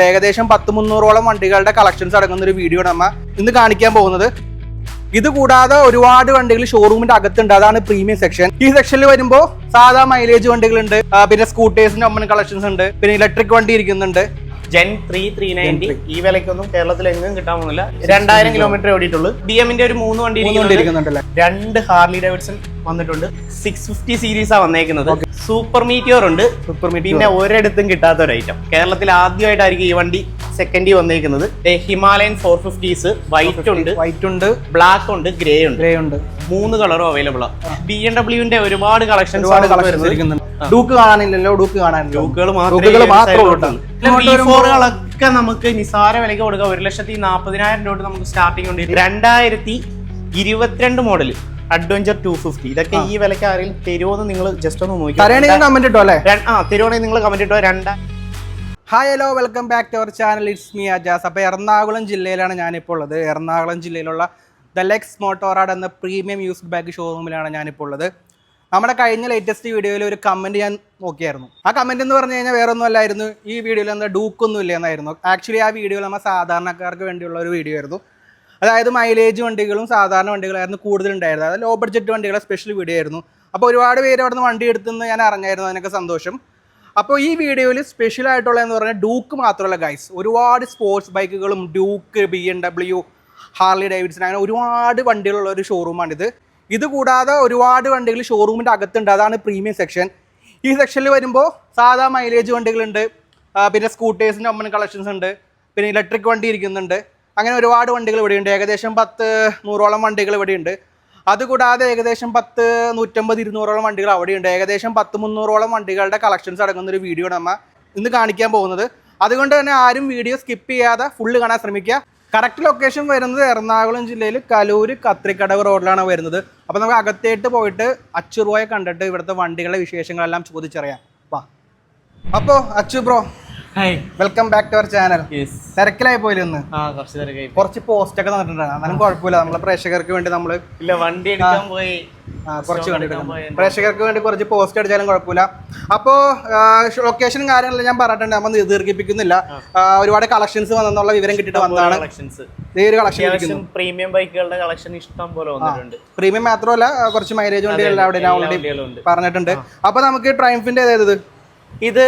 ഏകദേശം പത്ത് മുന്നൂറോളം വണ്ടികളുടെ കളക്ഷൻസ് അടങ്ങുന്ന ഒരു വീഡിയോ നമ്മ ഇന്ന് കാണിക്കാൻ പോകുന്നത്. ഇത് കൂടാതെ ഒരുപാട് വണ്ടികൾ ഷോറൂമിന്റെ അകത്തുണ്ട്. അതാണ് പ്രീമിയം സെക്ഷൻ ഈ സെക്ഷനിൽ വരുമ്പോൾ സാധാ മൈലേജ് വണ്ടികളുണ്ട്. പിന്നെ സ്കൂട്ടേഴ്സിന്റെ ഒമ്മൻ കളക്ഷൻസ് ഉണ്ട്. പിന്നെ ഇലക്ട്രിക് വണ്ടി ഇരിക്കുന്നുണ്ട്. ജെൻ ത്രീ ത്രീ നയന്റി ഈ വിലക്കൊന്നും കേരളത്തിൽ എങ്ങും കിട്ടാൻ പോകുന്നില്ല. രണ്ടായിരം കിലോമീറ്റർ ഓടിയിട്ടുള്ളൂ. ബി എമ്മിന്റെ ഒരു മൂന്ന് വണ്ടി ഇരിക്കുന്നുണ്ട്. രണ്ട് ഹാർലി ഡേവിഡ്സൺ വന്നിട്ടുണ്ട്. സിക്സ് ഫിഫ്റ്റി സീരീസാ വന്നേക്കുന്നത്. സൂപ്പർ മീറ്റിയോർ ഉണ്ട്. സൂപ്പർ പിന്നെ ഒരിടത്തും കിട്ടാത്ത ഒരു ഐറ്റം കേരളത്തിൽ ആദ്യമായിട്ടായിരിക്കും ഈ വണ്ടി സെക്കൻഡ് വന്നേക്കുന്നത്. ഹിമാലയൻ ഫോർ ഫിഫ്റ്റീസ് വൈറ്റ് ഉണ്ട്. വൈറ്റ് ഉണ്ട്. ബ്ലാക്ക് ഉണ്ട്. ഗ്രേ ഉണ്ട്. ഗ്രേ ഉണ്ട്. മൂന്ന് കളറും അവൈലബിൾ ആണ് ബി എം ഡബ്ല്യുവിന്റെ ഒരുപാട് കളക്ഷൻസ് ഡൂക്ക് കാണാനില്ലല്ലോ. ഡൂക്ക് കാണാനില്ല ഡൂക്കുകൾ മാത്രമേ നമുക്ക് നിസാര വിലയ്ക്ക് കൊടുക്കാം. ഒരു ലക്ഷത്തി നാൽപ്പതിനായിരം രൂപ നമുക്ക് സ്റ്റാർട്ടിംഗ് ഉണ്ട്. രണ്ടായിരത്തി ഇരുപത്തിരണ്ട് മോഡൽ അഡ്വഞ്ചർ ടു ഫിഫ്റ്റി ഇതൊക്കെ ഈ വിലക്ക് ആരെങ്കിലും തരുമോ നിങ്ങൾ ജസ്റ്റ് ഒന്ന് നോക്കി ആ തരുവാണെങ്കിൽ നിങ്ങൾ കമന്റ് ഇട്ടോ. രണ്ട hi hello welcome back to our channel it's me Ajas അപ്പോൾ എറണാകുളം ജില്ലയിലാണ് ഞാനിപ്പോൾ ഉള്ളത്. എറണാകുളം ജില്ലയിലുള്ള ദ ലെക്സ് മോട്ടോറാഡ് എന്ന പ്രീമിയം യൂസ്ഡ് ബാഗ് ഷോറൂമിലാണ് ഞാനിപ്പോൾ ഉള്ളത്. നമ്മുടെ കഴിഞ്ഞ ലേറ്റസ്റ്റ് വീഡിയോയിൽ ഒരു കമന്റ് ഞാൻ നോക്കിയായിരുന്നു. ആ കമന്റ് എന്ന് പറഞ്ഞു കഴിഞ്ഞാൽ വേറെ ഒന്നും അല്ലായിരുന്നു. ഈ വീഡിയോയിൽ എന്താ ഡൂക്കൊന്നും ഇല്ല എന്നായിരുന്നു ആക്ച്വലി ആ വീഡിയോയിൽ നമ്മൾ സാധാരണക്കാർക്ക് വേണ്ടിയുള്ള ഒരു വീഡിയോ ആയിരുന്നു. അതായത് മൈലേജ് വണ്ടികളും സാധാരണ വണ്ടികളായിരുന്നു കൂടുതലുണ്ടായിരുന്നത്. അത് ലോ ബഡ്ജറ്റ് വണ്ടികളെ സ്പെഷ്യൽ വീഡിയോ ആയിരുന്നു. അപ്പോൾ ഒരുപാട് പേര് അവിടെ നിന്ന് വണ്ടി എടുത്തെന്ന് ഞാൻ അറിഞ്ഞായിരുന്നു അതിനൊക്കെ സന്തോഷം. അപ്പോൾ ഈ വീഡിയോയിൽ സ്പെഷ്യൽ ആയിട്ടുള്ള എന്ന് പറഞ്ഞാൽ ഡ്യൂക്ക് മാത്രമല്ല ഗൈസ് ഒരുപാട് sports ബൈക്കുകളും Duke B M W Harley Davidson അങ്ങനെ ഒരുപാട് വണ്ടികളുള്ള ഒരു ഷോറൂമാണിത് ഇത് കൂടാതെ ഒരുപാട് വണ്ടികൾ ഷോറൂമിന്റെ അകത്തുണ്ട്. അതാണ് പ്രീമിയം സെക്ഷൻ ഈ സെക്ഷനിൽ വരുമ്പോൾ സാധാ മൈലേജ് വണ്ടികളുണ്ട്. പിന്നെ സ്കൂട്ടേഴ്സിന്റെ അമ്മൻ കളക്ഷൻസ് ഉണ്ട്. പിന്നെ ഇലക്ട്രിക് വണ്ടി ഇരിക്കുന്നുണ്ട്. അങ്ങനെ ഒരുപാട് വണ്ടികൾ ഇവിടെയുണ്ട്. ഏകദേശം പത്ത് നൂറോളം വണ്ടികൾ ഇവിടെയുണ്ട്. അതുകൂടാതെ ഏകദേശം പത്ത് നൂറ്റമ്പത് ഇരുന്നൂറോളം വണ്ടികൾ അവിടെയുണ്ട്. ഏകദേശം പത്ത് മുന്നൂറോളം വണ്ടികളുടെ കളക്ഷൻസ് അടങ്ങുന്ന ഒരു വീഡിയോ നമ്മൾ ഇന്ന് കാണിക്കാൻ പോകുന്നത്. അതുകൊണ്ട് തന്നെ ആരും വീഡിയോ സ്കിപ്പ് ചെയ്യാതെ ഫുള്ള് കാണാൻ ശ്രമിക്കുക. കറക്റ്റ് ലൊക്കേഷൻ വരുന്നത് എറണാകുളം ജില്ലയിൽ കലൂര് കത്രിക്കടവ് റോഡിലാണ് വരുന്നത്. അപ്പോൾ നമുക്ക് അകത്തേട്ട് പോയിട്ട് അച്ചുറോയെ കണ്ടിട്ട് ഇവിടുത്തെ വണ്ടികളുടെ വിശേഷങ്ങളെല്ലാം ചോദിച്ചറിയാം. വാ. അപ്പോൾ Achu bro welcome back to our channel തിരക്കിലായി പോയില്ല ഒന്ന് കുറച്ച് പോസ്റ്റ് ഒക്കെ തന്നിട്ടുണ്ടായിരുന്നു. എന്നാലും കുഴപ്പമില്ല. നമ്മളെ പ്രേക്ഷകർക്ക് വേണ്ടി നമ്മൾ ഇല്ല വണ്ടി എടുക്കാൻ പോയി. കുറച്ച്. പ്രേക്ഷകർക്ക് വേണ്ടി കുറച്ച് പോസ്റ്റ് അടിച്ചാലും കുഴപ്പമില്ല. അപ്പോ ലൊക്കേഷനും കാര്യങ്ങളും ഞാൻ പറഞ്ഞിട്ടുണ്ട്. നമ്മൾ ദീർഘിപ്പിക്കുന്നില്ല. ഒരുപാട് കളക്ഷൻസ് വന്നെന്നുള്ള വിവരം കിട്ടിയിട്ട് വന്നതാണ്. കളക്ഷൻസ് ഈ ഒരു കളക്ഷൻ പ്രീമിയം ബൈക്കുകളുടെ കളക്ഷൻ ഇഷ്ടം പോലെ വന്നിട്ടുണ്ട്. പ്രീമിയം മാത്രമല്ല കുറച്ച് മൈലേജ് വണ്ടികളെല്ലാം അവിടെ ഓൾറെഡി പറഞ്ഞിട്ടുണ്ട്. അപ്പൊ നമുക്ക് ട്രൈംഫിന്റെ ഏതായത് ഇത്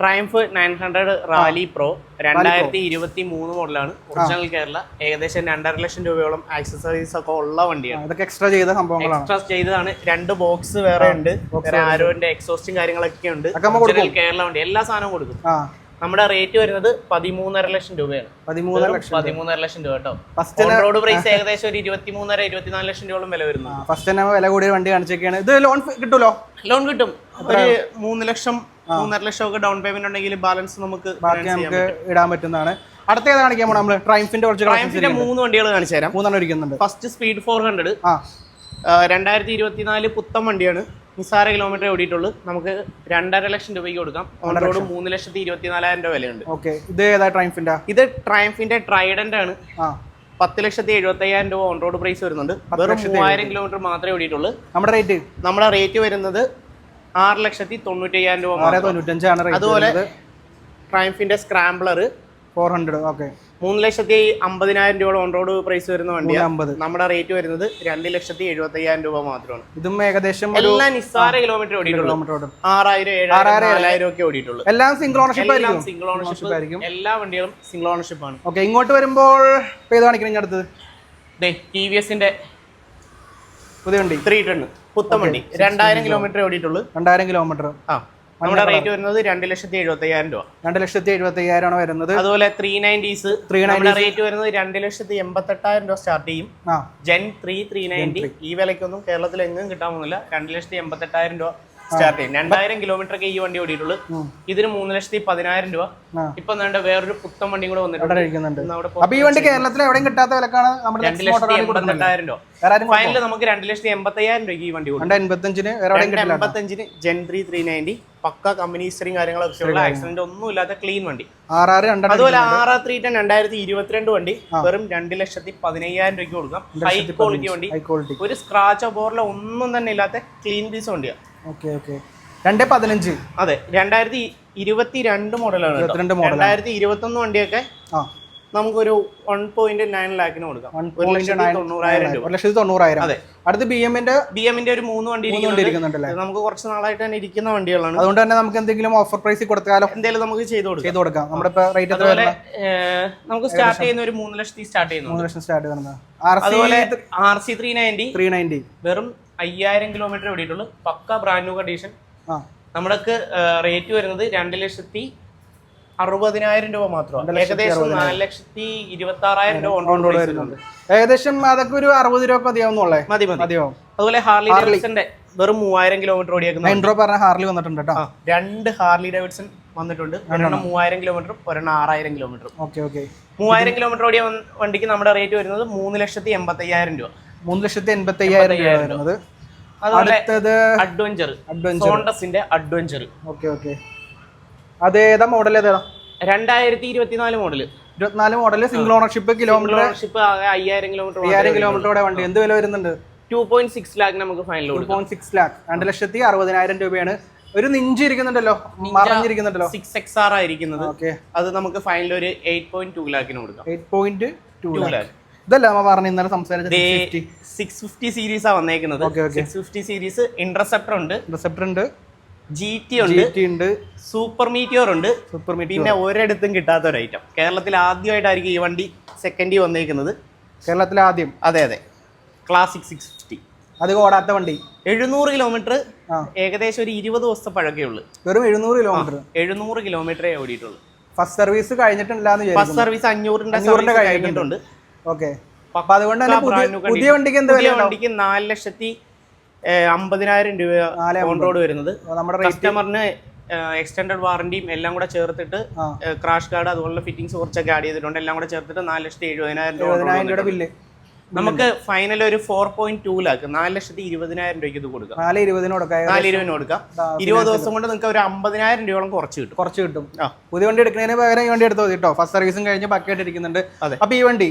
Triumph nine hundred rally pro രണ്ടായിരത്തി ഇരുപത്തി മൂന്ന് മോഡലാണ് ഒറിജിനൽ കേരള ഏകദേശം രണ്ടര ലക്ഷം രൂപയോളം ആക്സസറീസ് ഒക്കെ ഉള്ള വണ്ടിയാണ്. അതൊക്കെ എക്സ്ട്രാ ചെയ്ത സംഭവങ്ങളാണ്. എക്സ്ട്രാ ചെയ്തതാണ്. രണ്ട് ബോക്സ് വേറെ ഉണ്ട്. ആരോന്റെ എക്സോസ്റ്റും കാര്യങ്ങളൊക്കെ ഉണ്ട് ഒറിജിനൽ കേരള വണ്ടി. എല്ലാ സാധനവും കൊടുക്കും. നമ്മുടെ റേറ്റ് വരുന്നത് പതിമൂന്നര ലക്ഷം രൂപയാണ്. പതിമൂന്നര ലക്ഷം പതിമൂന്നര ലക്ഷം രൂപ കേട്ടോ. ഫസ്റ്റ് റോഡ് പ്രൈസ് ഏകദേശം ഒരു ഇരുപത്തിമൂന്നര ഇരുപത്തിനാല് ലക്ഷം രൂപയോളം വില വരുന്നു ഫസ്റ്റ് തന്നെ വില കൂടിയ വണ്ടി കാണിച്ചൊക്കെയാണ് ഇത് ലോൺ കിട്ടുമല്ലോ ലോൺ കിട്ടും. ഒരു മൂന്ന് ലക്ഷം മൂന്നര ലക്ഷം ഒക്കെ ഡൗൺ പേയ്മെന്റ് ഉണ്ടെങ്കിൽ ബാലൻസ് നമുക്ക് ബാക്കി നമുക്ക് ഇടാൻ പറ്റുന്നതാണ്. അടുത്ത ഏതാ കാണിക്കാൻ പോണം നമ്മൾ? ട്രൈംഫിന്റെ കുറച്ച് ട്രൈംഫിന്റെ മൂന്ന് വണ്ടികൾ കാണിച്ചു തരാം മൂന്നെണ്ണം ഇരിക്കുന്നുണ്ട്. ഫസ്റ്റ് സ്പീഡ് ഫോർ ഹൺഡ്രഡ് രണ്ടായിരത്തി ഇരുപത്തിനാല് പുത്തൻ വണ്ടിയാണ്. നിസ്സാര കിലോമീറ്റർ ഓടിയിട്ടുള്ളൂ. നമുക്ക് രണ്ടര ലക്ഷം രൂപയ്ക്ക് കൊടുക്കാം. ഓൺ റോഡ് മൂന്ന് ലക്ഷത്തി ഇരുപത്തിനാലായിരം രൂപ വിലയുണ്ട്. ഓക്കെ. ഇത് ഏതാ ട്രയംഫിന്റെ ഇത് ട്രയംഫിന്റെ ട്രൈഡന്റ് ആണ്. പത്ത് ലക്ഷത്തി എഴുപത്തി അയ്യായിരം രൂപ ഓൺ റോഡ് പ്രൈസ് വരുന്നുണ്ട്. വെറും മൂവായിരം കിലോമീറ്റർ മാത്രമേ ഓടിയിട്ടുള്ളൂ. നമ്മുടെ റേറ്റ്? നമ്മുടെ റേറ്റ് വരുന്നത് ആറ് ലക്ഷത്തി തൊണ്ണൂറ്റി അയ്യായിരം രൂപ അതുപോലെ ട്രയംഫിന്റെ സ്ക്രാംബ്ലർ ഫോർ ഹൺഡ്രഡ്. ഓക്കെ. മൂന്ന് ലക്ഷത്തി അമ്പതിനായിരം രൂപ ഓൺ റോഡ് പ്രൈസ് വരുന്ന വണ്ടിയാണ് നമ്മുടെ റേറ്റ് വരുന്നത് രണ്ട് ലക്ഷത്തി എഴുപത്തി അയ്യായിരം രൂപ മാത്രമാണ്. ഇതും ഏകദേശം എല്ലാം നിസ്സാര കിലോമീറ്റർ ഓടിയിട്ടുള്ളൂ. ആറായിരം ഏഴായിരം നാലായിരം ഒക്കെ ഓടിയിട്ടുള്ളൂ. എല്ലാം സിംഗിൾ ഓണർഷിപ്പ് ആയിരിക്കും. സിംഗിൾ ഓണർഷിപ്പ് ആയിരിക്കും. എല്ലാ വണ്ടികളും സിംഗിൾ ഓണർഷിപ്പ് ആണ്. ഓക്കെ ഇങ്ങോട്ട് വരുമ്പോൾ പേര് ഏത് കാണിക്കണം അടുത്തത്? ടി വി എസിന്റെ പുതിയ വണ്ടി. ത്രീ ടൺ പുത്തൻ വണ്ടി. രണ്ടായിരം കിലോമീറ്റർ ഓടിയിട്ടുള്ളൂ. രണ്ടായിരം കിലോമീറ്റർ ആ. നമ്മുടെ റേറ്റ് വരുന്നത് രണ്ട് ലക്ഷത്തി എഴുപത്തി അയ്യായിരം രൂപ. രണ്ട് ലക്ഷത്തി എഴുപത്തി അയ്യായിരമാണ് വരുന്നത്. അതുപോലെ three nineties three ninety rate വരുന്നത് രണ്ട് ലക്ഷത്തി എൺപത്തെട്ടായിരം രൂപ സ്റ്റാർട്ട് ചെയ്യും ജെൻ ത്രീ ത്രീ നയന്റി ഈ വിലയ്ക്കൊന്നും കേരളത്തിൽ എങ്ങും കിട്ടാൻ പോകുന്നില്ല. രണ്ട് ലക്ഷത്തി എൺപത്തെട്ടായിരം രൂപ സ്റ്റാർട്ട് ചെയ്യും. രണ്ടായിരം കിലോമീറ്റർ ഒക്കെ ഈ വണ്ടി ഓടിയിട്ടുള്ളൂ. ഇതിന് മൂന്ന് ലക്ഷത്തി പതിനായിരം രൂപ. ഇപ്പൊ വേണ്ട വേറൊരു പുത്തൻ വണ്ടി കൂടെ വന്നിട്ടുണ്ട്. അപ്പൊ ഈ വണ്ടി കേരളത്തിൽ എവിടെയും കിട്ടാത്ത വിലക്കാണ് നമ്മുടെ രണ്ട് ലക്ഷത്തി എൺപത്തെട്ടായിരം രൂപ. ഫൈനൽ നമുക്ക് രണ്ട് ലക്ഷത്തി എൺപത്തയ്യായിരം രൂപ ഈ വണ്ടി എൺപത്തഞ്ചിന് എൺപത്തഞ്ചിന് ജെൻ ത്രീ ത്രീ നയന്റി പക്ക കമ്പനി ഹിസ്റ്ററിയും കാര്യങ്ങളൊക്കെ ഉള്ള ആക്സിഡന്റ് ഒന്നും ഇല്ലാത്ത ക്ലീൻ വണ്ടി. അതുപോലെ ആർ ആർ ത്രീ ടെൻ രണ്ടായിരത്തി ഇരുപത്തിരണ്ട് വണ്ടി വെറും രണ്ട് ലക്ഷത്തി പതിനയ്യായിരം രൂപയ്ക്ക് കൊടുക്കാം. ഹൈ ക്വാളിറ്റി വണ്ടി. ഒരു സ്ക്രാച്ചോ ബോറിലോ ഒന്നും തന്നെ ഇല്ലാത്ത ക്ലീൻ പീസ് വണ്ടിയാണ് ഓക്കെ ഓക്കെ. രണ്ട് പതിനഞ്ച്. അതെ രണ്ടായിരത്തി ഇരുപത്തി രണ്ട് മോഡലാണ് ഇരുപത്തിരണ്ട് ആണ്. രണ്ടായിരത്തി ഇരുപത്തൊന്ന് വണ്ടിയൊക്കെ ആ. നമുക്കൊരു വൺ പോയിന്റ് നയൻ ലാക്കിന് കൊടുക്കാം. ഒരു ലക്ഷത്തി തൊണ്ണൂറായിരം രൂപ. ഒരു ലക്ഷത്തി തൊണ്ണൂറായിരം. അതെ. അടുത്ത് ബി എമ്മിന്റെ ബി എമ്മിന്റെ ഒരു മൂന്ന് വണ്ടി ഇരിക്കുന്നുണ്ടല്ലേ നമുക്ക് കുറച്ച് നാളായിട്ട് തന്നെ ഇരിക്കുന്ന വണ്ടികളാണ്. അതുകൊണ്ട് തന്നെ നമുക്ക് എന്തെങ്കിലും ഓഫർ പ്രൈസ് കൊടുത്താലോ? എന്തെങ്കിലും നമുക്ക് ചെയ്തു കൊടുക്കാം. ചെയ്ത് കൊടുക്കാം. നമ്മുടെ ഇപ്പൊ റേറ്റ് അതുപോലെ നമുക്ക് സ്റ്റാർട്ട് ചെയ്യുന്ന ഒരു മൂന്ന് ലക്ഷത്തി സ്റ്റാർട്ട് ചെയ്യുന്നു മൂന്ന് ലക്ഷം സ്റ്റാർട്ട് ചെയ്യുന്നത് അതുപോലെ R C three ninety three ninety വെറും അയ്യായിരം കിലോമീറ്റർ ഓടിയിട്ടുള്ളൂ. പക്ക ബ്രാൻഡ് ന്യൂ കണ്ടീഷൻ നമ്മൾക്ക് റേറ്റ് വരുന്നത് രണ്ട് ലക്ഷത്തി അറുപതിനായിരം രൂപ മാത്രമാണ് ഏകദേശം നാല് ലക്ഷത്തി ഇരുപത്തി ആറായിരം രൂപ road വരുന്നുണ്ട്. ഏകദേശം അതൊക്കെ ഒരു അറുപത് രൂപ മതിയാവുന്നുള്ളേ മതി മതി. മതിയാവും അതുപോലെ ഹാർലി ഡേവിഡ്സന്റെ വെറും മൂവായിരം കിലോമീറ്റർ ഓടിയേക്കുന്ന നൈൻട്രോ പറഞ്ഞ ഹാർലി വന്നിട്ടുണ്ട്? കേട്ടോ രണ്ട് ഹാർലി ഡേവിഡ്സൺ വന്നിട്ടുണ്ട്. ഒരെണ്ണം മൂവായിരം കിലോമീറ്ററും ഒരെണ്ണം ആറായിരം കിലോമീറ്ററും ഓക്കെ ഓക്കെ. മൂവായിരം കിലോമീറ്റർ ഓടിയ വണ്ടിക്ക് നമ്മുടെ റേറ്റ് വരുന്നത് മൂന്ന് ലക്ഷത്തി എൺപത്തി അയ്യായിരം രൂപ. മൂന്ന് ലക്ഷത്തി എൺപത്തി അയ്യായിരം രൂപ. വരുന്നത് അടുത്തത് അഡ്വഞ്ചർ. സോണ്ടസിന്റെ അഡ്വഞ്ചർ. Okay okay. അത് ഏതാ മോഡൽ ഏതാ? രണ്ടായിരത്തി ഇരുപത്തിനാല് മോഡൽ ഇരുപത്തിനാല് model single ownership kilometre ownership അയ്യായിരം കിലോമീറ്റർ അയ്യായിരം കിലോമീറ്ററോടെ വണ്ടി. എന്ത് വില വരുന്നുണ്ട്? ടു പോയിന്റ് സിക്സ് ലാക്ക് നമുക്ക് final two point six lakh രണ്ട് ലക്ഷത്തി അറുപതിനായിരം രൂപയാണ്. ഒരു നിഞ്ച് ഇരിക്കുന്നുണ്ടല്ലോ. മറിഞ്ഞിരിക്കുന്നുണ്ടല്ലോ. സിക്സ് എക്സ് ആർ ആയിരിക്കുന്നത്. ഓക്കെ. അത് നമുക്ക് ഫൈനൽ ഒരു എയ്റ്റ് പോയിന്റ് ടു ലാക്കിന് കൊടുക്കാം. എയ്റ്റ് പോയിന്റ് ടു ലാക്ക് ഇതല്ല നമ്മ പറഞ്ഞ ഇന്നലെ സംസാരിച്ച സിക്സ് ഫിഫ്റ്റി സീരീസാ വന്നേക്കുന്നത്. സിക്സ് ഫിഫ്റ്റി സീരീസ് ഇന്റർസെപ്റ്റർ ഉണ്ട്. ഇന്റർസെപ്റ്റർ ഉണ്ട്. ജി ടി ഉണ്ട്. സൂപ്പർ മീറ്റിയോർ ഉണ്ട്. സൂപ്പർ മീറ്റ് പിന്നെ ഒരിടത്തും കിട്ടാത്ത ഒരു ഐറ്റം കേരളത്തിൽ ആദ്യമായിട്ടായിരിക്കും ഈ വണ്ടി സെക്കൻഡി വന്നേക്കുന്നത്. കേരളത്തിൽ ആദ്യം. അതെ അതെ. ക്ലാസിക് സിക്സ് ഫിഫ്റ്റി അധികം ഓടാത്ത വണ്ടി. എഴുന്നൂറ് കിലോമീറ്റർ ഏകദേശം ഒരു ഇരുപത് ദിവസത്തെ പഴക്കേ ഉള്ളൂ. വെറും എഴുന്നൂറ് കിലോമീറ്റർ എഴുന്നൂറ് കിലോമീറ്ററേ ഓടിയിട്ടുള്ളൂ. ഫസ്റ്റ് സർവീസ് കഴിഞ്ഞിട്ടുണ്ടെന്ന് ഫസ്റ്റ് സർവീസ് അഞ്ഞൂറിന്റെ കഴിഞ്ഞിട്ടുണ്ട്. ഓക്കെ. അപ്പൊ അതുകൊണ്ട് പുതിയ വണ്ടിക്ക് എന്ത് വില വണ്ടിക്ക് നാല് ലക്ഷത്തി അമ്പതിനായിരം രൂപ ഓൺ റോഡ് വരുന്നത്. നമ്മുടെ കസ്റ്റമറിന് എക്സ്റ്റൻഡഡ് വാറണ്ടിയും എല്ലാം കൂടെ ചേർത്തിട്ട്. ക്രാഷ് കാർഡ് അതുപോലുള്ള ഫിറ്റിംഗ്സ് കുറച്ചൊക്കെ ആഡ് ചെയ്തിട്ടുണ്ട്. എല്ലാം കൂടെ ചേർത്തിട്ട് നാല് ലക്ഷത്തി എഴുപതിനായിരം രൂപ. ബില്ല്. നമുക്ക് ഫൈനൽ ഒരു ഫോർ പോയിന്റ് ടു ലാക്ക് നാല് ലക്ഷത്തി ഇരുപതിനായിരം രൂപയ്ക്ക് ഇത് കൊടുക്കാം. നാല് ഇരുപതിന് കൊടുക്കാം നാല് ഇരുപതിന് കൊടുക്കാം. ഇരുപത് ദിവസം കൊണ്ട് നിങ്ങൾക്ക് ഒരു അമ്പതിനായിരം രൂപയോളം കുറച്ച് കിട്ടും. കുറച്ച് കിട്ടും. പുതിയ വണ്ടി എടുക്കുന്നതിന് പകരം ഈ വണ്ടി എടുത്തു മതി കേട്ടോ. ഫസ്റ്റ് സർവീസും കഴിഞ്ഞ് പക്കയായിട്ട് ഇരിക്കുന്നുണ്ട് അതെ. അപ്പൊ ഈ വണ്ടി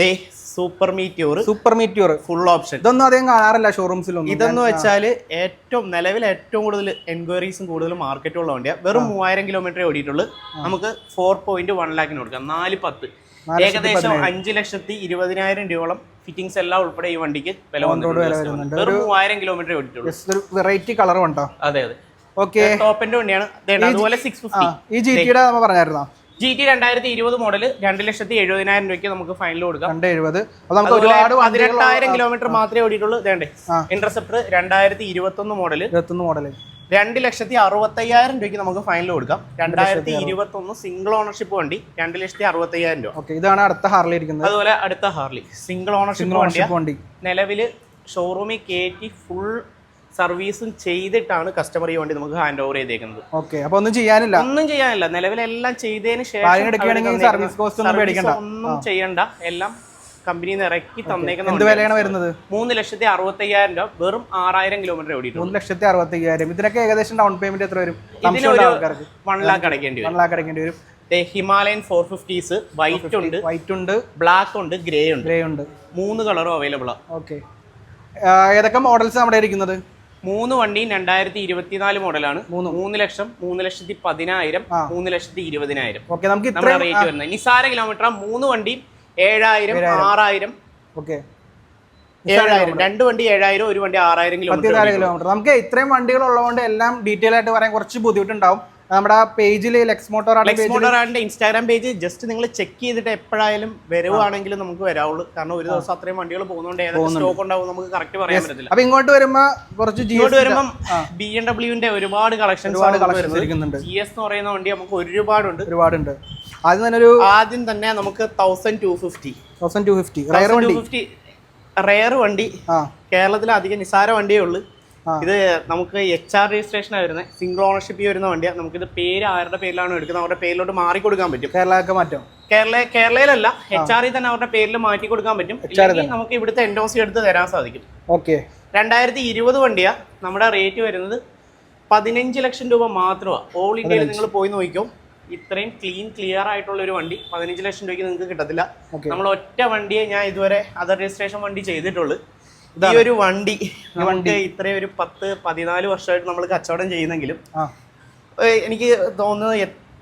ദേ super Meteor super Meteor full option ഇതൊന്നും അധികം കാണാറില്ല ഷോറൂംസിലൊന്നും ഇതെന്ന് വെച്ചാൽ ഏറ്റവും നിലവിൽ ഏറ്റവും കൂടുതൽ എൻക്വയറീസും കൂടുതൽ മാർക്കറ്റുള്ള വണ്ടിയാണ് വെറും മൂവായിരം കിലോമീറ്റർ ഓടിയിട്ടുള്ളൂ. നമുക്ക് ഫോർ പോയിന്റ് വൺ ലാക്കിന് കൊടുക്കാം. നാല് പത്ത്. ഏകദേശം അഞ്ച് ലക്ഷത്തി ഇരുപതിനായിരം രൂപയോളം ഫിറ്റിംഗ്സ് എല്ലാം ഉൾപ്പെടെ ഈ വണ്ടിക്ക് വില വന്നിട്ടുണ്ട്. വെറും മൂവായിരം കിലോമീറ്റർ ഓടിയിട്ടുള്ളൂ. വെറൈറ്റി കളർ ഉണ്ടോ? അതെ അതെ. ഓക്കെ ടോപ്പിന്റെ വണ്ടിയാണ്. അതുപോലെ സിക്സ് ഫിഫ്റ്റി ഈ ജി ടിയുടെ പറഞ്ഞായിരുന്നോ? ജി ടി രണ്ടായിരത്തി ഇരുപത് മോഡൽ രണ്ട് ലക്ഷത്തി എഴുപതിനായിരം രൂപയ്ക്ക് നമുക്ക് ഫൈനൽ കൊടുക്കാം. രണ്ട് എഴുപത്. നമുക്ക് ഒരുപാട് പതിനെട്ടായിരം കിലോമീറ്റർ മാത്രമേ ഓടിയിട്ടുള്ളൂ. ഇതേണ്ടേ ആ. ഇന്റർസെപ്റ്റർ രണ്ടായിരത്തി ഇരുപത്തി ഒന്ന് മോഡൽ ഇരുപത്തൊന്ന് മോഡൽ രണ്ട് ലക്ഷത്തി അറുപത്തയ്യായിരം രൂപയ്ക്ക് നമുക്ക് ഫൈനൽ കൊടുക്കാം. രണ്ടായിരത്തി ഇരുപത്തി ഒന്ന് സിംഗിൾ ഓണർഷിപ്പ് വണ്ടി രണ്ട് ലക്ഷത്തി അറുപത്തയ്യായിരം രൂപ. ഓക്കെ ഇതാണ് അടുത്ത ഹാർലി ഇരിക്കുന്നത്. അതുപോലെ അടുത്ത ഹാർലി സിംഗിൾ ഓണർഷിപ്പ് വണ്ടി. നിലവിൽ ഷോറൂമിൽ കയറ്റി ഫുൾ സർവീസും ചെയ്തിട്ടാണ് കസ്റ്റമർ ഈ വണ്ടി നമുക്ക് ഹാൻഡ് ഓവർ ചെയ്തേക്കുന്നത്. ഓക്കെ അപ്പൊ ഒന്നും ചെയ്യാനില്ല. ഒന്നും ചെയ്യാനില്ല. നിലവിലെല്ലാം ചെയ്തതിന് ശേഷം സർവീസ് കോസ്റ്റ് ഒന്നും ചെയ്യണ്ട. എല്ലാം കമ്പനിയിൽ നിന്ന് ഇറക്കി തന്നേക്കുന്ന എന്ത് വിലയാണ് വരുന്നത്? മൂന്ന് ലക്ഷത്തി അറുപത്തയ്യായിരം രൂപ. വെറും ആറായിരം കിലോമീറ്റർ ഓടി മൂന്ന് ലക്ഷത്തി അറുപത്തയ്യായിരം. ഇതിനൊക്കെ ഏകദേശം ഡൗൺ പേയ്മെന്റ് എത്ര വരും? ഇതിനൊരു വൺ ലാക്ക് അടയ്ക്കേണ്ടി വരും. വൺ ലാക്ക് അടയ്ക്കേണ്ടി വരും. ഹിമാലയൻ ഫോർ ഫിഫ്റ്റീസ് വൈറ്റ് ഉണ്ട്. വൈറ്റ് ഉണ്ട്. ബ്ലാക്ക് ഉണ്ട് ഗ്രേ ഉണ്ട്. ഗ്രേ ഉണ്ട്. മൂന്ന് കളറും അവൈലബിൾ ആണ് ഓക്കെ ഏതൊക്കെ മോഡൽസ് നമ്മുടെ ഇരിക്കുന്നത്? മൂന്ന് വണ്ടിയും രണ്ടായിരത്തി ഇരുപത്തിനാല് മോഡലാണ്. മൂന്ന്. ലക്ഷം മൂന്ന് ലക്ഷത്തി പതിനായിരം മൂന്ന് ലക്ഷത്തി ഇരുപതിനായിരം. ഓക്കെ നമുക്ക് നമ്മുടെ റേറ്റ് വരുന്നത്. നിസാര കിലോമീറ്റർ മൂന്ന് വണ്ടിയും ഏഴായിരം ആറായിരം. ഓക്കെ. ഏഴായിരം രണ്ട് വണ്ടി ഏഴായിരം ഒരു വണ്ടി ആറായിരം കിലോമീറ്റർ കിലോമീറ്റർ നമുക്ക് ഇത്രയും വണ്ടികൾ ഉള്ളതുകൊണ്ട് എല്ലാം ഡീറ്റെയിൽ ആയിട്ട് പറയാൻ കുറച്ച് ബുദ്ധിമുട്ടുണ്ടാവും. നമ്മുടെ പേജിൽ ലെക്സ് മോട്ടോർ ലെക്സ് മോട്ടോറാന്റെ ഇൻസ്റ്റാഗ്രാം പേജ് ജസ്റ്റ് നിങ്ങൾ ചെക്ക് ചെയ്തിട്ട് എപ്പോഴായാലും വരുവാണെങ്കിലും നമുക്ക് വരാവുള്ളൂ. കാരണം ഒരു ദിവസം അത്രയും വണ്ടികൾ പോകുന്നതുകൊണ്ട് സ്റ്റോക്ക് ഉണ്ടാവും നമുക്ക് കറക്റ്റ് പറയാൻ പറ്റില്ല അപ്പൊ ഇങ്ങോട്ട് വരുമ്പോ കുറച്ച് ഇങ്ങോട്ട് വരുമ്പോൾ ബി എം ഡബ്ല്യുവിന്റെ ഒരുപാട് കളക്ഷൻസ് ജി എസ് എന്ന് പറയുന്ന വണ്ടി നമുക്ക് ഒരുപാടുണ്ട്. ഒരുപാടുണ്ട്. ആദ്യം തന്നെ ഒരു ആദ്യം തന്നെ നമുക്ക് thousand two fifty thousand two fifty rare വണ്ടി. കേരളത്തിലധികം റെയർ വണ്ടി. കേരളത്തിൽ അധികം നിസാര വണ്ടിയേ ഉള്ളൂ. ഇത് നമുക്ക് എച്ച് ആർ രജിസ്ട്രേഷൻ വരുന്നത്. സിംഗിൾ ഓണർഷിപ്പ് വരുന്ന വണ്ടിയാണ് നമുക്കിത് പേര് ആരുടെ പേരിലാണ് എടുക്കുന്നത്? അവരുടെ പേരിലോട്ട് മാറി കൊടുക്കാൻ പറ്റും. കേരളമൊക്കെ മാറ്റും. കേരള കേരളയിലല്ല എച്ച് ആറിൽ തന്നെ അവരുടെ പേരിൽ മാറ്റി കൊടുക്കാൻ പറ്റും നമുക്ക് ഇവിടുത്തെ എൻഡോസി എടുത്ത് തരാൻ സാധിക്കും. ഓക്കെ. രണ്ടായിരത്തി ഇരുപത് വണ്ടിയാ. നമ്മുടെ റേറ്റ് വരുന്നത് പതിനഞ്ച് ലക്ഷം രൂപ മാത്രമാണ് ഓൾ ഇന്ത്യയിൽ നിങ്ങൾ പോയി നോക്കിക്കോ. ഇത്രയും ക്ലീൻ ക്ലിയർ ആയിട്ടുള്ള ഒരു വണ്ടി. പതിനഞ്ച് ലക്ഷം രൂപയ്ക്ക് നിങ്ങൾക്ക് കിട്ടത്തില്ല. നമ്മൾ ഒറ്റ വണ്ടിയെ ഞാൻ ഇതുവരെ അതർ രജിസ്ട്രേഷൻ വണ്ടി ചെയ്തിട്ടുള്ളൂ. ഈ ഒരു വണ്ടി വണ്ടി ഇത്രയും ഒരു പത്ത് പതിനാല് വർഷമായിട്ട് നമ്മൾ കച്ചവടം ചെയ്യുന്നെങ്കിലും എനിക്ക് തോന്നുന്നത്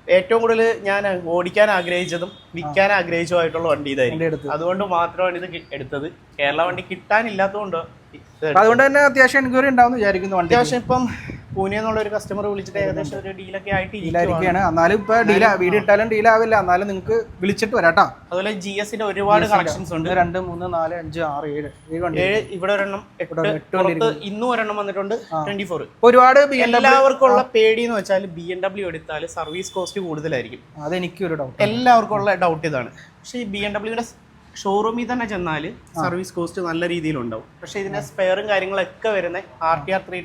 ഏറ്റവും കൂടുതൽ ഞാൻ ഓടിക്കാൻ ആഗ്രഹിച്ചതും വിൽക്കാൻ ആഗ്രഹിച്ചതുമായിട്ടുള്ള വണ്ടി ഇതായിരുന്നു അതുകൊണ്ട് മാത്രമാണ് ഇത് എടുത്തത്. കേരള വണ്ടി കിട്ടാനില്ലാത്തതുകൊണ്ട് അതുകൊണ്ട് തന്നെ അത്യാവശ്യം എൻക്വയറി ഉണ്ടാവും വിചാരിക്കുന്നു അത്യാവശ്യം ഇപ്പം പൂനെ എന്നുള്ള ഒരു കസ്റ്റമർ വിളിച്ചിട്ട് ഏകദേശം ഒരു ഡീലൊക്കെ ആയിട്ട്. ഡീലായിരിക്കുകയാണ് എന്നാലും ഇപ്പൊ ഡീല വീട് ഇട്ടാലും ഡീൽ ആവില്ല. എന്നാലും നിങ്ങൾക്ക് വിളിച്ചിട്ട് വരാട്ടോ അതുപോലെ ജി എസിന്റെ ഒരുപാട് കളക്ഷൻസ് ഉണ്ട്. രണ്ട് മൂന്ന് നാല് അഞ്ച് ആറ് ഏഴ്. ഏഴ് ഇവിടെ ഒരെണ്ണം എട്ട് ഇന്നും ഒരെണ്ണം വന്നിട്ടുണ്ട്. ട്വന്റി ഫോർ ഒരുപാട് എല്ലാവർക്കും ഉള്ള പേടി എന്ന് വെച്ചാൽ ബി എം ഡബ്ല്യു എടുത്താൽ സർവീസ് കോസ്റ്റ് കൂടുതലായിരിക്കും. അതെനിക്ക് ഒരു ഡൗട്ട് എല്ലാവർക്കും ഉള്ള ഡൗട്ട് ഇതാണ്. പക്ഷേ ഈ ബി എം ഡബ്ല്യൂയുടെ ഷോറൂമിൽ തന്നെ ചെന്നാൽ സർവീസ് കോസ്റ്റ് നല്ല രീതിയിൽ ഉണ്ടാവും പക്ഷേ ഇതിന്റെ സ്പെയറും കാര്യങ്ങളൊക്കെ വരുന്ന R T R three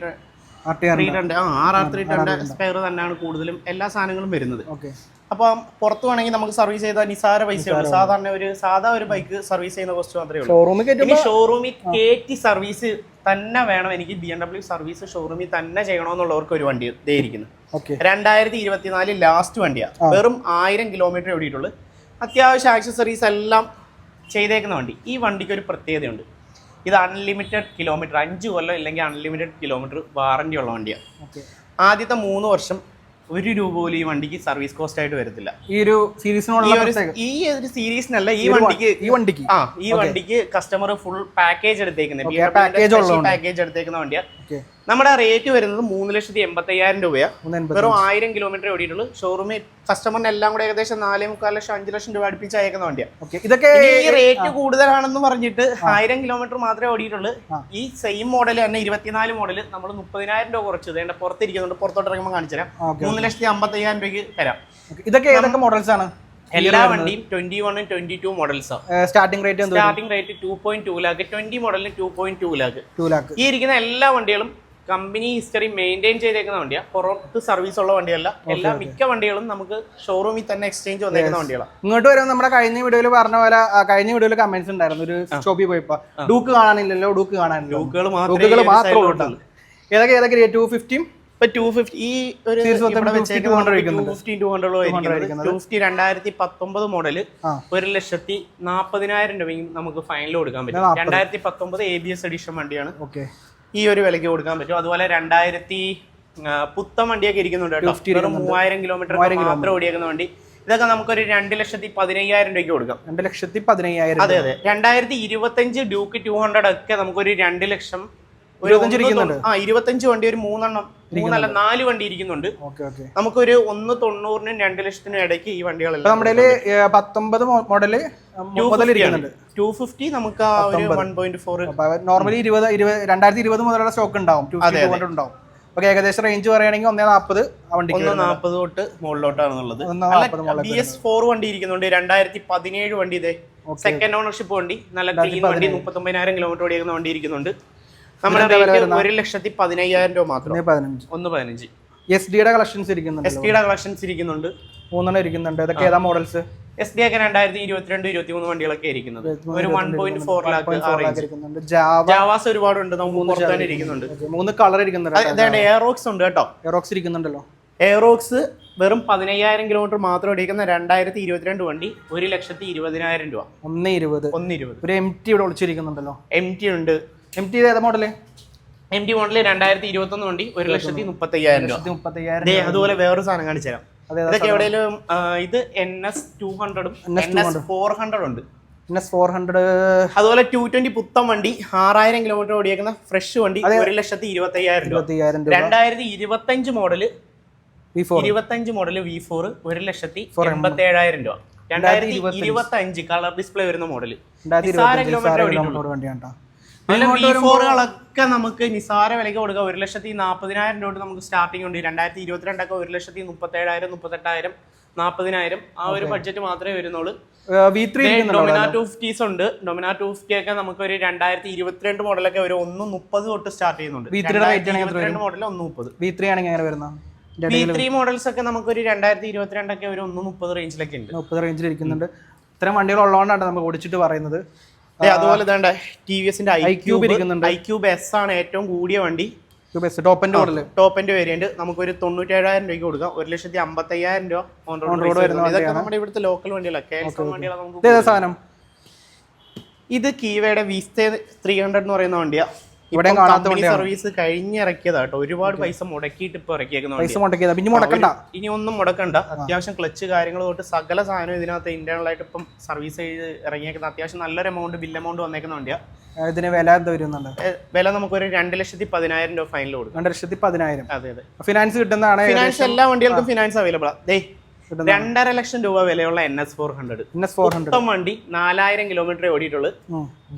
three ടെന്റെ ആ ആർ ആർ ത്രീ ടെന്റെ സ്പെയർ തന്നെയാണ് കൂടുതലും എല്ലാ സാധനങ്ങളും വരുന്നത്. ഓക്കെ. അപ്പം പുറത്ത് വേണമെങ്കിൽ നമുക്ക് സർവീസ് ചെയ്ത നിസാര പൈസയുള്ളൂ സാധാരണ ഒരു സാധാ ഒരു ബൈക്ക് സർവീസ് ചെയ്യുന്ന കോസ്റ്റ് മാത്രമേ ഉള്ളൂ. ഷോറൂമിൽ കയറ്റി സർവീസ് തന്നെ വേണം. എനിക്ക് ബി എം ഡബ്ല്യു സർവീസ് ഷോറൂമിൽ തന്നെ ചെയ്യണമെന്നുള്ളവർക്ക് ഒരു വണ്ടി ദേ ഇരിക്കുന്നു ഓക്കെ. രണ്ടായിരത്തി ഇരുപത്തിനാല് ലാസ്റ്റ് വണ്ടിയാണ് വെറും ആയിരം കിലോമീറ്റർ ഓടിയിട്ടുള്ളൂ. അത്യാവശ്യം ആക്സസറീസ് എല്ലാം ചെയ്തേക്കുന്ന വണ്ടി. ഈ വണ്ടിക്ക് ഒരു പ്രത്യേകതയുണ്ട്. ഇത് അൺലിമിറ്റഡ് കിലോമീറ്റർ അഞ്ച് കൊല്ലം ഇല്ലെങ്കിൽ അൺലിമിറ്റഡ് കിലോമീറ്റർ വാറണ്ടി ഉള്ള വണ്ടിയാണ് ഓക്കെ ആദ്യത്തെ മൂന്ന് വർഷം ഒരു രൂപ പോലും ഈ വണ്ടിക്ക് സർവീസ് കോസ്റ്റ് ആയിട്ട് വരത്തില്ല. ഈ ഒരു സീരീസിനുള്ള ഈ ഒരു സീരീസിനല്ല ഈ വണ്ടിക്ക് ഈ വണ്ടിക്ക്. ആ ഈ വണ്ടിക്ക് കസ്റ്റമർ ഫുൾ പാക്കേജ് എടുത്തേക്കുന്നത്. പാക്കേജ് എടുത്തേക്കുന്ന വണ്ടിയാണ് നമ്മുടെ റേറ്റ് വരുന്നത് മൂന്ന് ലക്ഷത്തി എൺപത്തി അയ്യായിരം രൂപയാ വെറും ആയിരം കിലോമീറ്റർ ഓടിയിട്ടുള്ളൂ. ഷോറൂമിൽ കസ്റ്റമറിന് എല്ലാം കൂടെ ഏകദേശം നാലേ മുക്കാൽ ലക്ഷം അഞ്ച് ലക്ഷം രൂപ അടുപ്പിച്ച് അയക്കുന്ന വണ്ടിയാണ് ഓക്കെ ഇതൊക്കെ ഈ റേറ്റ് കൂടുതലാണെന്ന് പറഞ്ഞിട്ട് ആയിരം കിലോമീറ്റർ മാത്രമേ ഓടിയിട്ടുള്ളൂ. ഈ സെയിം മോഡൽ തന്നെ ഇരുപത്തിനാല് മോഡൽ നമ്മൾ മുപ്പതിനായിരം രൂപ കുറച്ച്. വേണ്ട പുറത്തിരിക്കുന്നുണ്ട്. പുറത്തോട്ട് ഇറങ്ങുമ്പോൾ കാണിച്ചു തരാം. മൂന്ന് ലക്ഷത്തി അമ്പത്തി അയ്യായിരം രൂപയ്ക്ക് തരാം. ഇതൊക്കെ ഏതൊക്കെ മോഡൽസ് ആണ്? എല്ലാ വണ്ടിയും ട്വന്റി വണ്ണും twenty two models starting rate starting rate two point two lakh twenty മോഡലിന് two point two lakh two lakh ഈ ഇരിക്കുന്ന എല്ലാ വണ്ടികളും കമ്പനി ഹിസ്റ്ററി മെയിന്റെയിൻ ചെയ്തേക്കുന്ന വണ്ടിയാണ് പുറത്ത് സർവീസ് ഉള്ള വണ്ടിയല്ല. എല്ലാ മിക്ക വണ്ടികളും നമുക്ക് ഷോറൂമിൽ തന്നെ എക്സ്ചേഞ്ച് വന്നേക്കുന്ന വണ്ടികളാണ് ഇങ്ങോട്ട് വരുമ്പോൾ നമ്മുടെ കഴിഞ്ഞ വീഡിയോയിൽ പറഞ്ഞ പോലെ കഴിഞ്ഞ വീഡിയോയിൽ കമന്റ്സ് ഉണ്ടായിരുന്നു. ഒരു ഷോപ്പിൽ പോയപ്പോ. ഡൂക്ക് കാണാനില്ലല്ലോ ഡൂക്ക് കാണാനില്ല ഡൂക്കുകൾ മാത്രമേ ഉള്ളൂ ഏതൊക്കെ ഏതൊക്കെ ടു ഫിഫ്റ്റീൻ ഇപ്പൊ ടു ഫിഫ്റ്റി ഈ ഒരു Series മൊത്തം 250, 200 ഇരിക്കുന്നുണ്ട്. Fifteen two hundred two fifty രണ്ടായിരത്തി പത്തൊമ്പത് മോഡൽ ഒരു ലക്ഷത്തി നാപ്പതിനായിരം രൂപയും നമുക്ക് ഫൈനൽ കൊടുക്കാൻ പറ്റും. രണ്ടായിരത്തി പത്തൊമ്പത് എ ബി എസ് എഡിഷൻ വണ്ടിയാണ്. ഓക്കെ ഈ ഒരു വിലയ്ക്ക് കൊടുക്കാൻ പറ്റും. അതുപോലെ രണ്ടായിരത്തി ആ, പുത്തൻ വണ്ടിയൊക്കെ ഇരിക്കുന്നുണ്ട് കേട്ടോ. മൂവായിരം കിലോമീറ്റർ മാത്രം ഓടിയേക്കുന്ന വണ്ടി. ഇതൊക്കെ നമുക്കൊരു രണ്ട് ലക്ഷത്തി പതിനയ്യായിരം രൂപയ്ക്ക് കൊടുക്കാം. രണ്ട് ലക്ഷത്തി പതിനയ്യായിരം അതെ അതെ. രണ്ടായിരത്തി ഇരുപത്തഞ്ച് ഡ്യൂക്ക് ടു ഹൺഡ്രഡ് ഒക്കെ നമുക്കൊരു രണ്ട് ലക്ഷം ആ ഇരുപത്തഞ്ച് വണ്ടി ഒരു മൂന്നെണ്ണം മൂന്നല്ല നാല് വണ്ടി ഇരിക്കുന്നുണ്ട്. നമുക്കൊരു ഒന്ന് തൊണ്ണൂറിനും രണ്ട് ലക്ഷത്തിനും ഇടയ്ക്ക് ഈ വണ്ടികളെല്ലാം നമ്മുടെ പത്തൊമ്പത് മോഡൽ ടു ഫിഫ്റ്റി നമുക്ക് ആ ഒരു വൺ പോയിന്റ് ഫോർ നോർമലി ഇരുപത് ഇരുപത് രണ്ടായിരത്തി ഇരുപത് മുതലുള്ള സ്റ്റോക്ക് ഉണ്ടാവും. ഉണ്ടാവും ഓക്കെ ഏകദേശം റേഞ്ച് പറയുകയാണെങ്കിൽ ഒന്നേ നാൽപ്പത് വണ്ടി ഒന്ന് നാൽപ്പത് തൊട്ട് മുകളിലോട്ടാണെന്നുള്ളത്. ബി എസ് ഫോർ വണ്ടി ഇരിക്കുന്നുണ്ട്. രണ്ടായിരത്തി പതിനേഴ് വണ്ടി ഇതേ. സെക്കൻഡ് ഓണർഷിപ്പ് വണ്ടി. നല്ല ക്ലീൻ വണ്ടി. മുപ്പത്തൊമ്പതിനായിരം കിലോമീറ്റർ ഓടിക്കുന്ന വണ്ടി ഇരിക്കുന്നുണ്ട്. നമ്മുടെ ഒരു ലക്ഷത്തി പതിനയ്യായിരം രൂപ മാത്രം. പതിനഞ്ച്. ഒന്ന് പതിനഞ്ച്. എസ് ഡിയുടെ കളക്ഷൻസ് ഇരിക്കുന്നുണ്ട് എസ് ഡിയുടെ കളക്ഷൻസ് ഇരിക്കുന്നുണ്ട്. മൂന്നെണ്ണം ഇരിക്കുന്നുണ്ട്. ഇതൊക്കെ ഏതാ മോഡൽസ് എസ് ഡി ഒക്കെ രണ്ടായിരത്തി ഇരുപത്തിരണ്ട് ഇരുപത്തി മൂന്ന് വണ്ടികളൊക്കെ ഇരിക്കുന്നത്. ഒരു one point four lakh Jawas ഒരുപാടുണ്ട്. നമുക്ക് ഇരിക്കുന്നുണ്ട്. മൂന്ന് കളർ ഇരിക്കുന്നുണ്ട് എയറോക്സ് ഉണ്ട് കേട്ടോ. എയറോക്സ് ഇരിക്കുന്നുണ്ടല്ലോ. എയറോക്സ് വെറും പതിനയ്യായിരം കിലോമീറ്റർ മാത്രം ഓടിക്കുന്ന രണ്ടായിരത്തി ഇരുപത്തിരണ്ട് വണ്ടി ഒരു ലക്ഷത്തി ഇരുപതിനായിരം രൂപ. ഒന്ന് ഇരുപത്. ഒന്ന് ഇരുപത്. ഒരു എം ടി ഇവിടെ ഒളിച്ചിരിക്കുന്നുണ്ടല്ലോ. എം ടി ഉണ്ട്. എം ടി ഏതാ മോഡൽ എം ടി മോഡൽ രണ്ടായിരത്തി ഇരുപത്തി ഒന്ന് വണ്ടി ഒരു ലക്ഷത്തി മുപ്പത്തയ്യായിരം മുപ്പത്തയ്യായിരം അതുപോലെ വേറൊരു സാധനം കാണിച്ചു തരാം. ഇതൊക്കെ എവിടെയെങ്കിലും ഇത് എൻ എസ് ടു ഹൺഡ്രഡും എൻ എസ് ഫോർ ഹൺഡ്രഡ് ഉണ്ട്. പിന്നെ ഫോർ ഹൺഡ്രഡ് അതുപോലെ ടു ട്വന്റി പുത്തൻ വണ്ടി ആറായിരം കിലോമീറ്റർ ഓടിയേക്കുന്ന ഫ്രഷ് വണ്ടി ഒരു ലക്ഷത്തി ഇരുപത്തയ്യായിരം രൂപ. രണ്ടായിരത്തി ഇരുപത്തഞ്ച് മോഡൽ ഇരുപത്തഞ്ച് മോഡൽ വി ഫോർ ഒരു ലക്ഷത്തി എൺപത്തി ഏഴായിരം രൂപ. രണ്ടായിരത്തി ഇരുപത്തി അഞ്ച് കളർ ഡിസ്പ്ലേ വരുന്ന മോഡൽ കിലോമീറ്റർ വണ്ടിയാണ് ഫോറുകളൊക്കെ നമുക്ക് നിസാര വിലയ്ക്ക് കൊടുക്കുക ഒരു ലക്ഷത്തി നാൽപ്പതിനായിരം രൂപ നമുക്ക് സ്റ്റാർട്ടിംഗ് ഉണ്ട്. രണ്ടായിരത്തി ഇരുപത്തിരണ്ടൊക്കെ ഒരു ലക്ഷത്തി മുപ്പത്തേഴായിരം മുപ്പത്തെട്ടായിരം നാൽപ്പതിനായിരം ആ ഒരു ബഡ്ജറ്റ് മാത്രമേ വരുന്നുള്ളൂ. V three Dominar two fifties ഉണ്ട്. ഡൊമിനാ ടു ഫിഫ്റ്റി ഒക്കെ നമുക്ക് ഒരു രണ്ടായിരത്തി ഇരുപത്തിരണ്ട് മോഡലൊക്കെ ഒരു ഒന്ന് മുപ്പത് തൊട്ട് സ്റ്റാർട്ട് ചെയ്യുന്നുണ്ട്. V3 യുടെ ആണെങ്കിൽ എത്ര ഇരുപത്തിരണ്ട് മോഡൽ ഒന്ന് മുപ്പത്. വി ത്രീ ആണെങ്കിൽ അങ്ങനെ വരുന്ന? വി ത്രീ മോഡൽസ് ഒക്കെ നമുക്ക് ഒരു രണ്ടായിരത്തി ഇരുപത്തിരണ്ടൊക്കെ ഒരു ഒന്ന് മുപ്പത് റേഞ്ചിലൊക്കെ ഉണ്ട്. മുപ്പത് റേഞ്ചിൽ ഇരിക്കുന്നുണ്ട്. ഇത്തരം വണ്ടികൾ ഉള്ളതുകൊണ്ടാണ് നമുക്ക് ഓടിച്ചിട്ട് പറയുന്നത്. അതുപോലെ തന്നെ ടി വി എസിന്റെ I cube. I cube S ആണ് ഏറ്റവും കൂടിയ വണ്ടി. ടോപ്പിന്റെ വേരിയന്റ് നമുക്ക് ഒരു തൊണ്ണൂറ്റേഴായിരം രൂപയ്ക്ക് കൊടുക്കാം. ഒരു ലക്ഷത്തി അമ്പത്തി അയ്യായിരം രൂപ ഓൺ റോഡ് വരുന്നത്. ഇതൊക്കെ നമ്മുടെ ഇവിടുത്തെ ലോക്കൽ വണ്ടികളാണ് ഇത് കീവയുടെ വിസ്റ്റേ ത്രീ ഹൺഡ്രഡ് എന്ന് പറയുന്ന വണ്ടിയാ. കമ്പനി സർവീസ് കഴിഞ്ഞിറക്കിയതാ കേട്ടോ. ഒരുപാട് പൈസ മുടക്കിയിട്ട് ഇപ്പൊ ഇറക്കിയേക്കുന്ന പൈസ വണ്ടിയാ. മുടക്കിയതാ. പിന്നെ മുടക്കണ്ട. ഇനി ഒന്നും മുടക്കണ്ട. അത്യാവശ്യം ക്ലച്ച് കാര്യങ്ങൾ തൊട്ട് സകല സാധനം ഇതിനകത്ത് ഇന്റേണൽ ആയിട്ട് ഇപ്പം സർവീസ് ചെയ്ത് ഇറങ്ങിയേക്കുന്ന അത്യാവശ്യം നല്ലൊരു എമൗണ്ട് ബിൽ എമൗണ്ട് വന്നേക്കുന്ന വണ്ടിയാ. ഇതിന് വില എന്താ വരുന്നുണ്ട്? വില വില നമുക്കൊരു രണ്ട് ലക്ഷത്തി പതിനായിരം രൂപ ഫൈനൽ കൊടുക്കും. രണ്ട് ലക്ഷത്തി പതിനായിരം. അതെ അതെ. ഫിനാൻസ് കിട്ടുന്നതാണ് ഫിനാൻസ് എല്ലാ വണ്ടികൾക്കും ഫിനാൻസ് അവൈലബിൾ ദേ രണ്ടര ലക്ഷം രൂപ വിലയുള്ള N S four hundred N S four hundred വണ്ടി നാലായിരം കിലോമീറ്റർ ഓടിയിട്ടുള്ളൂ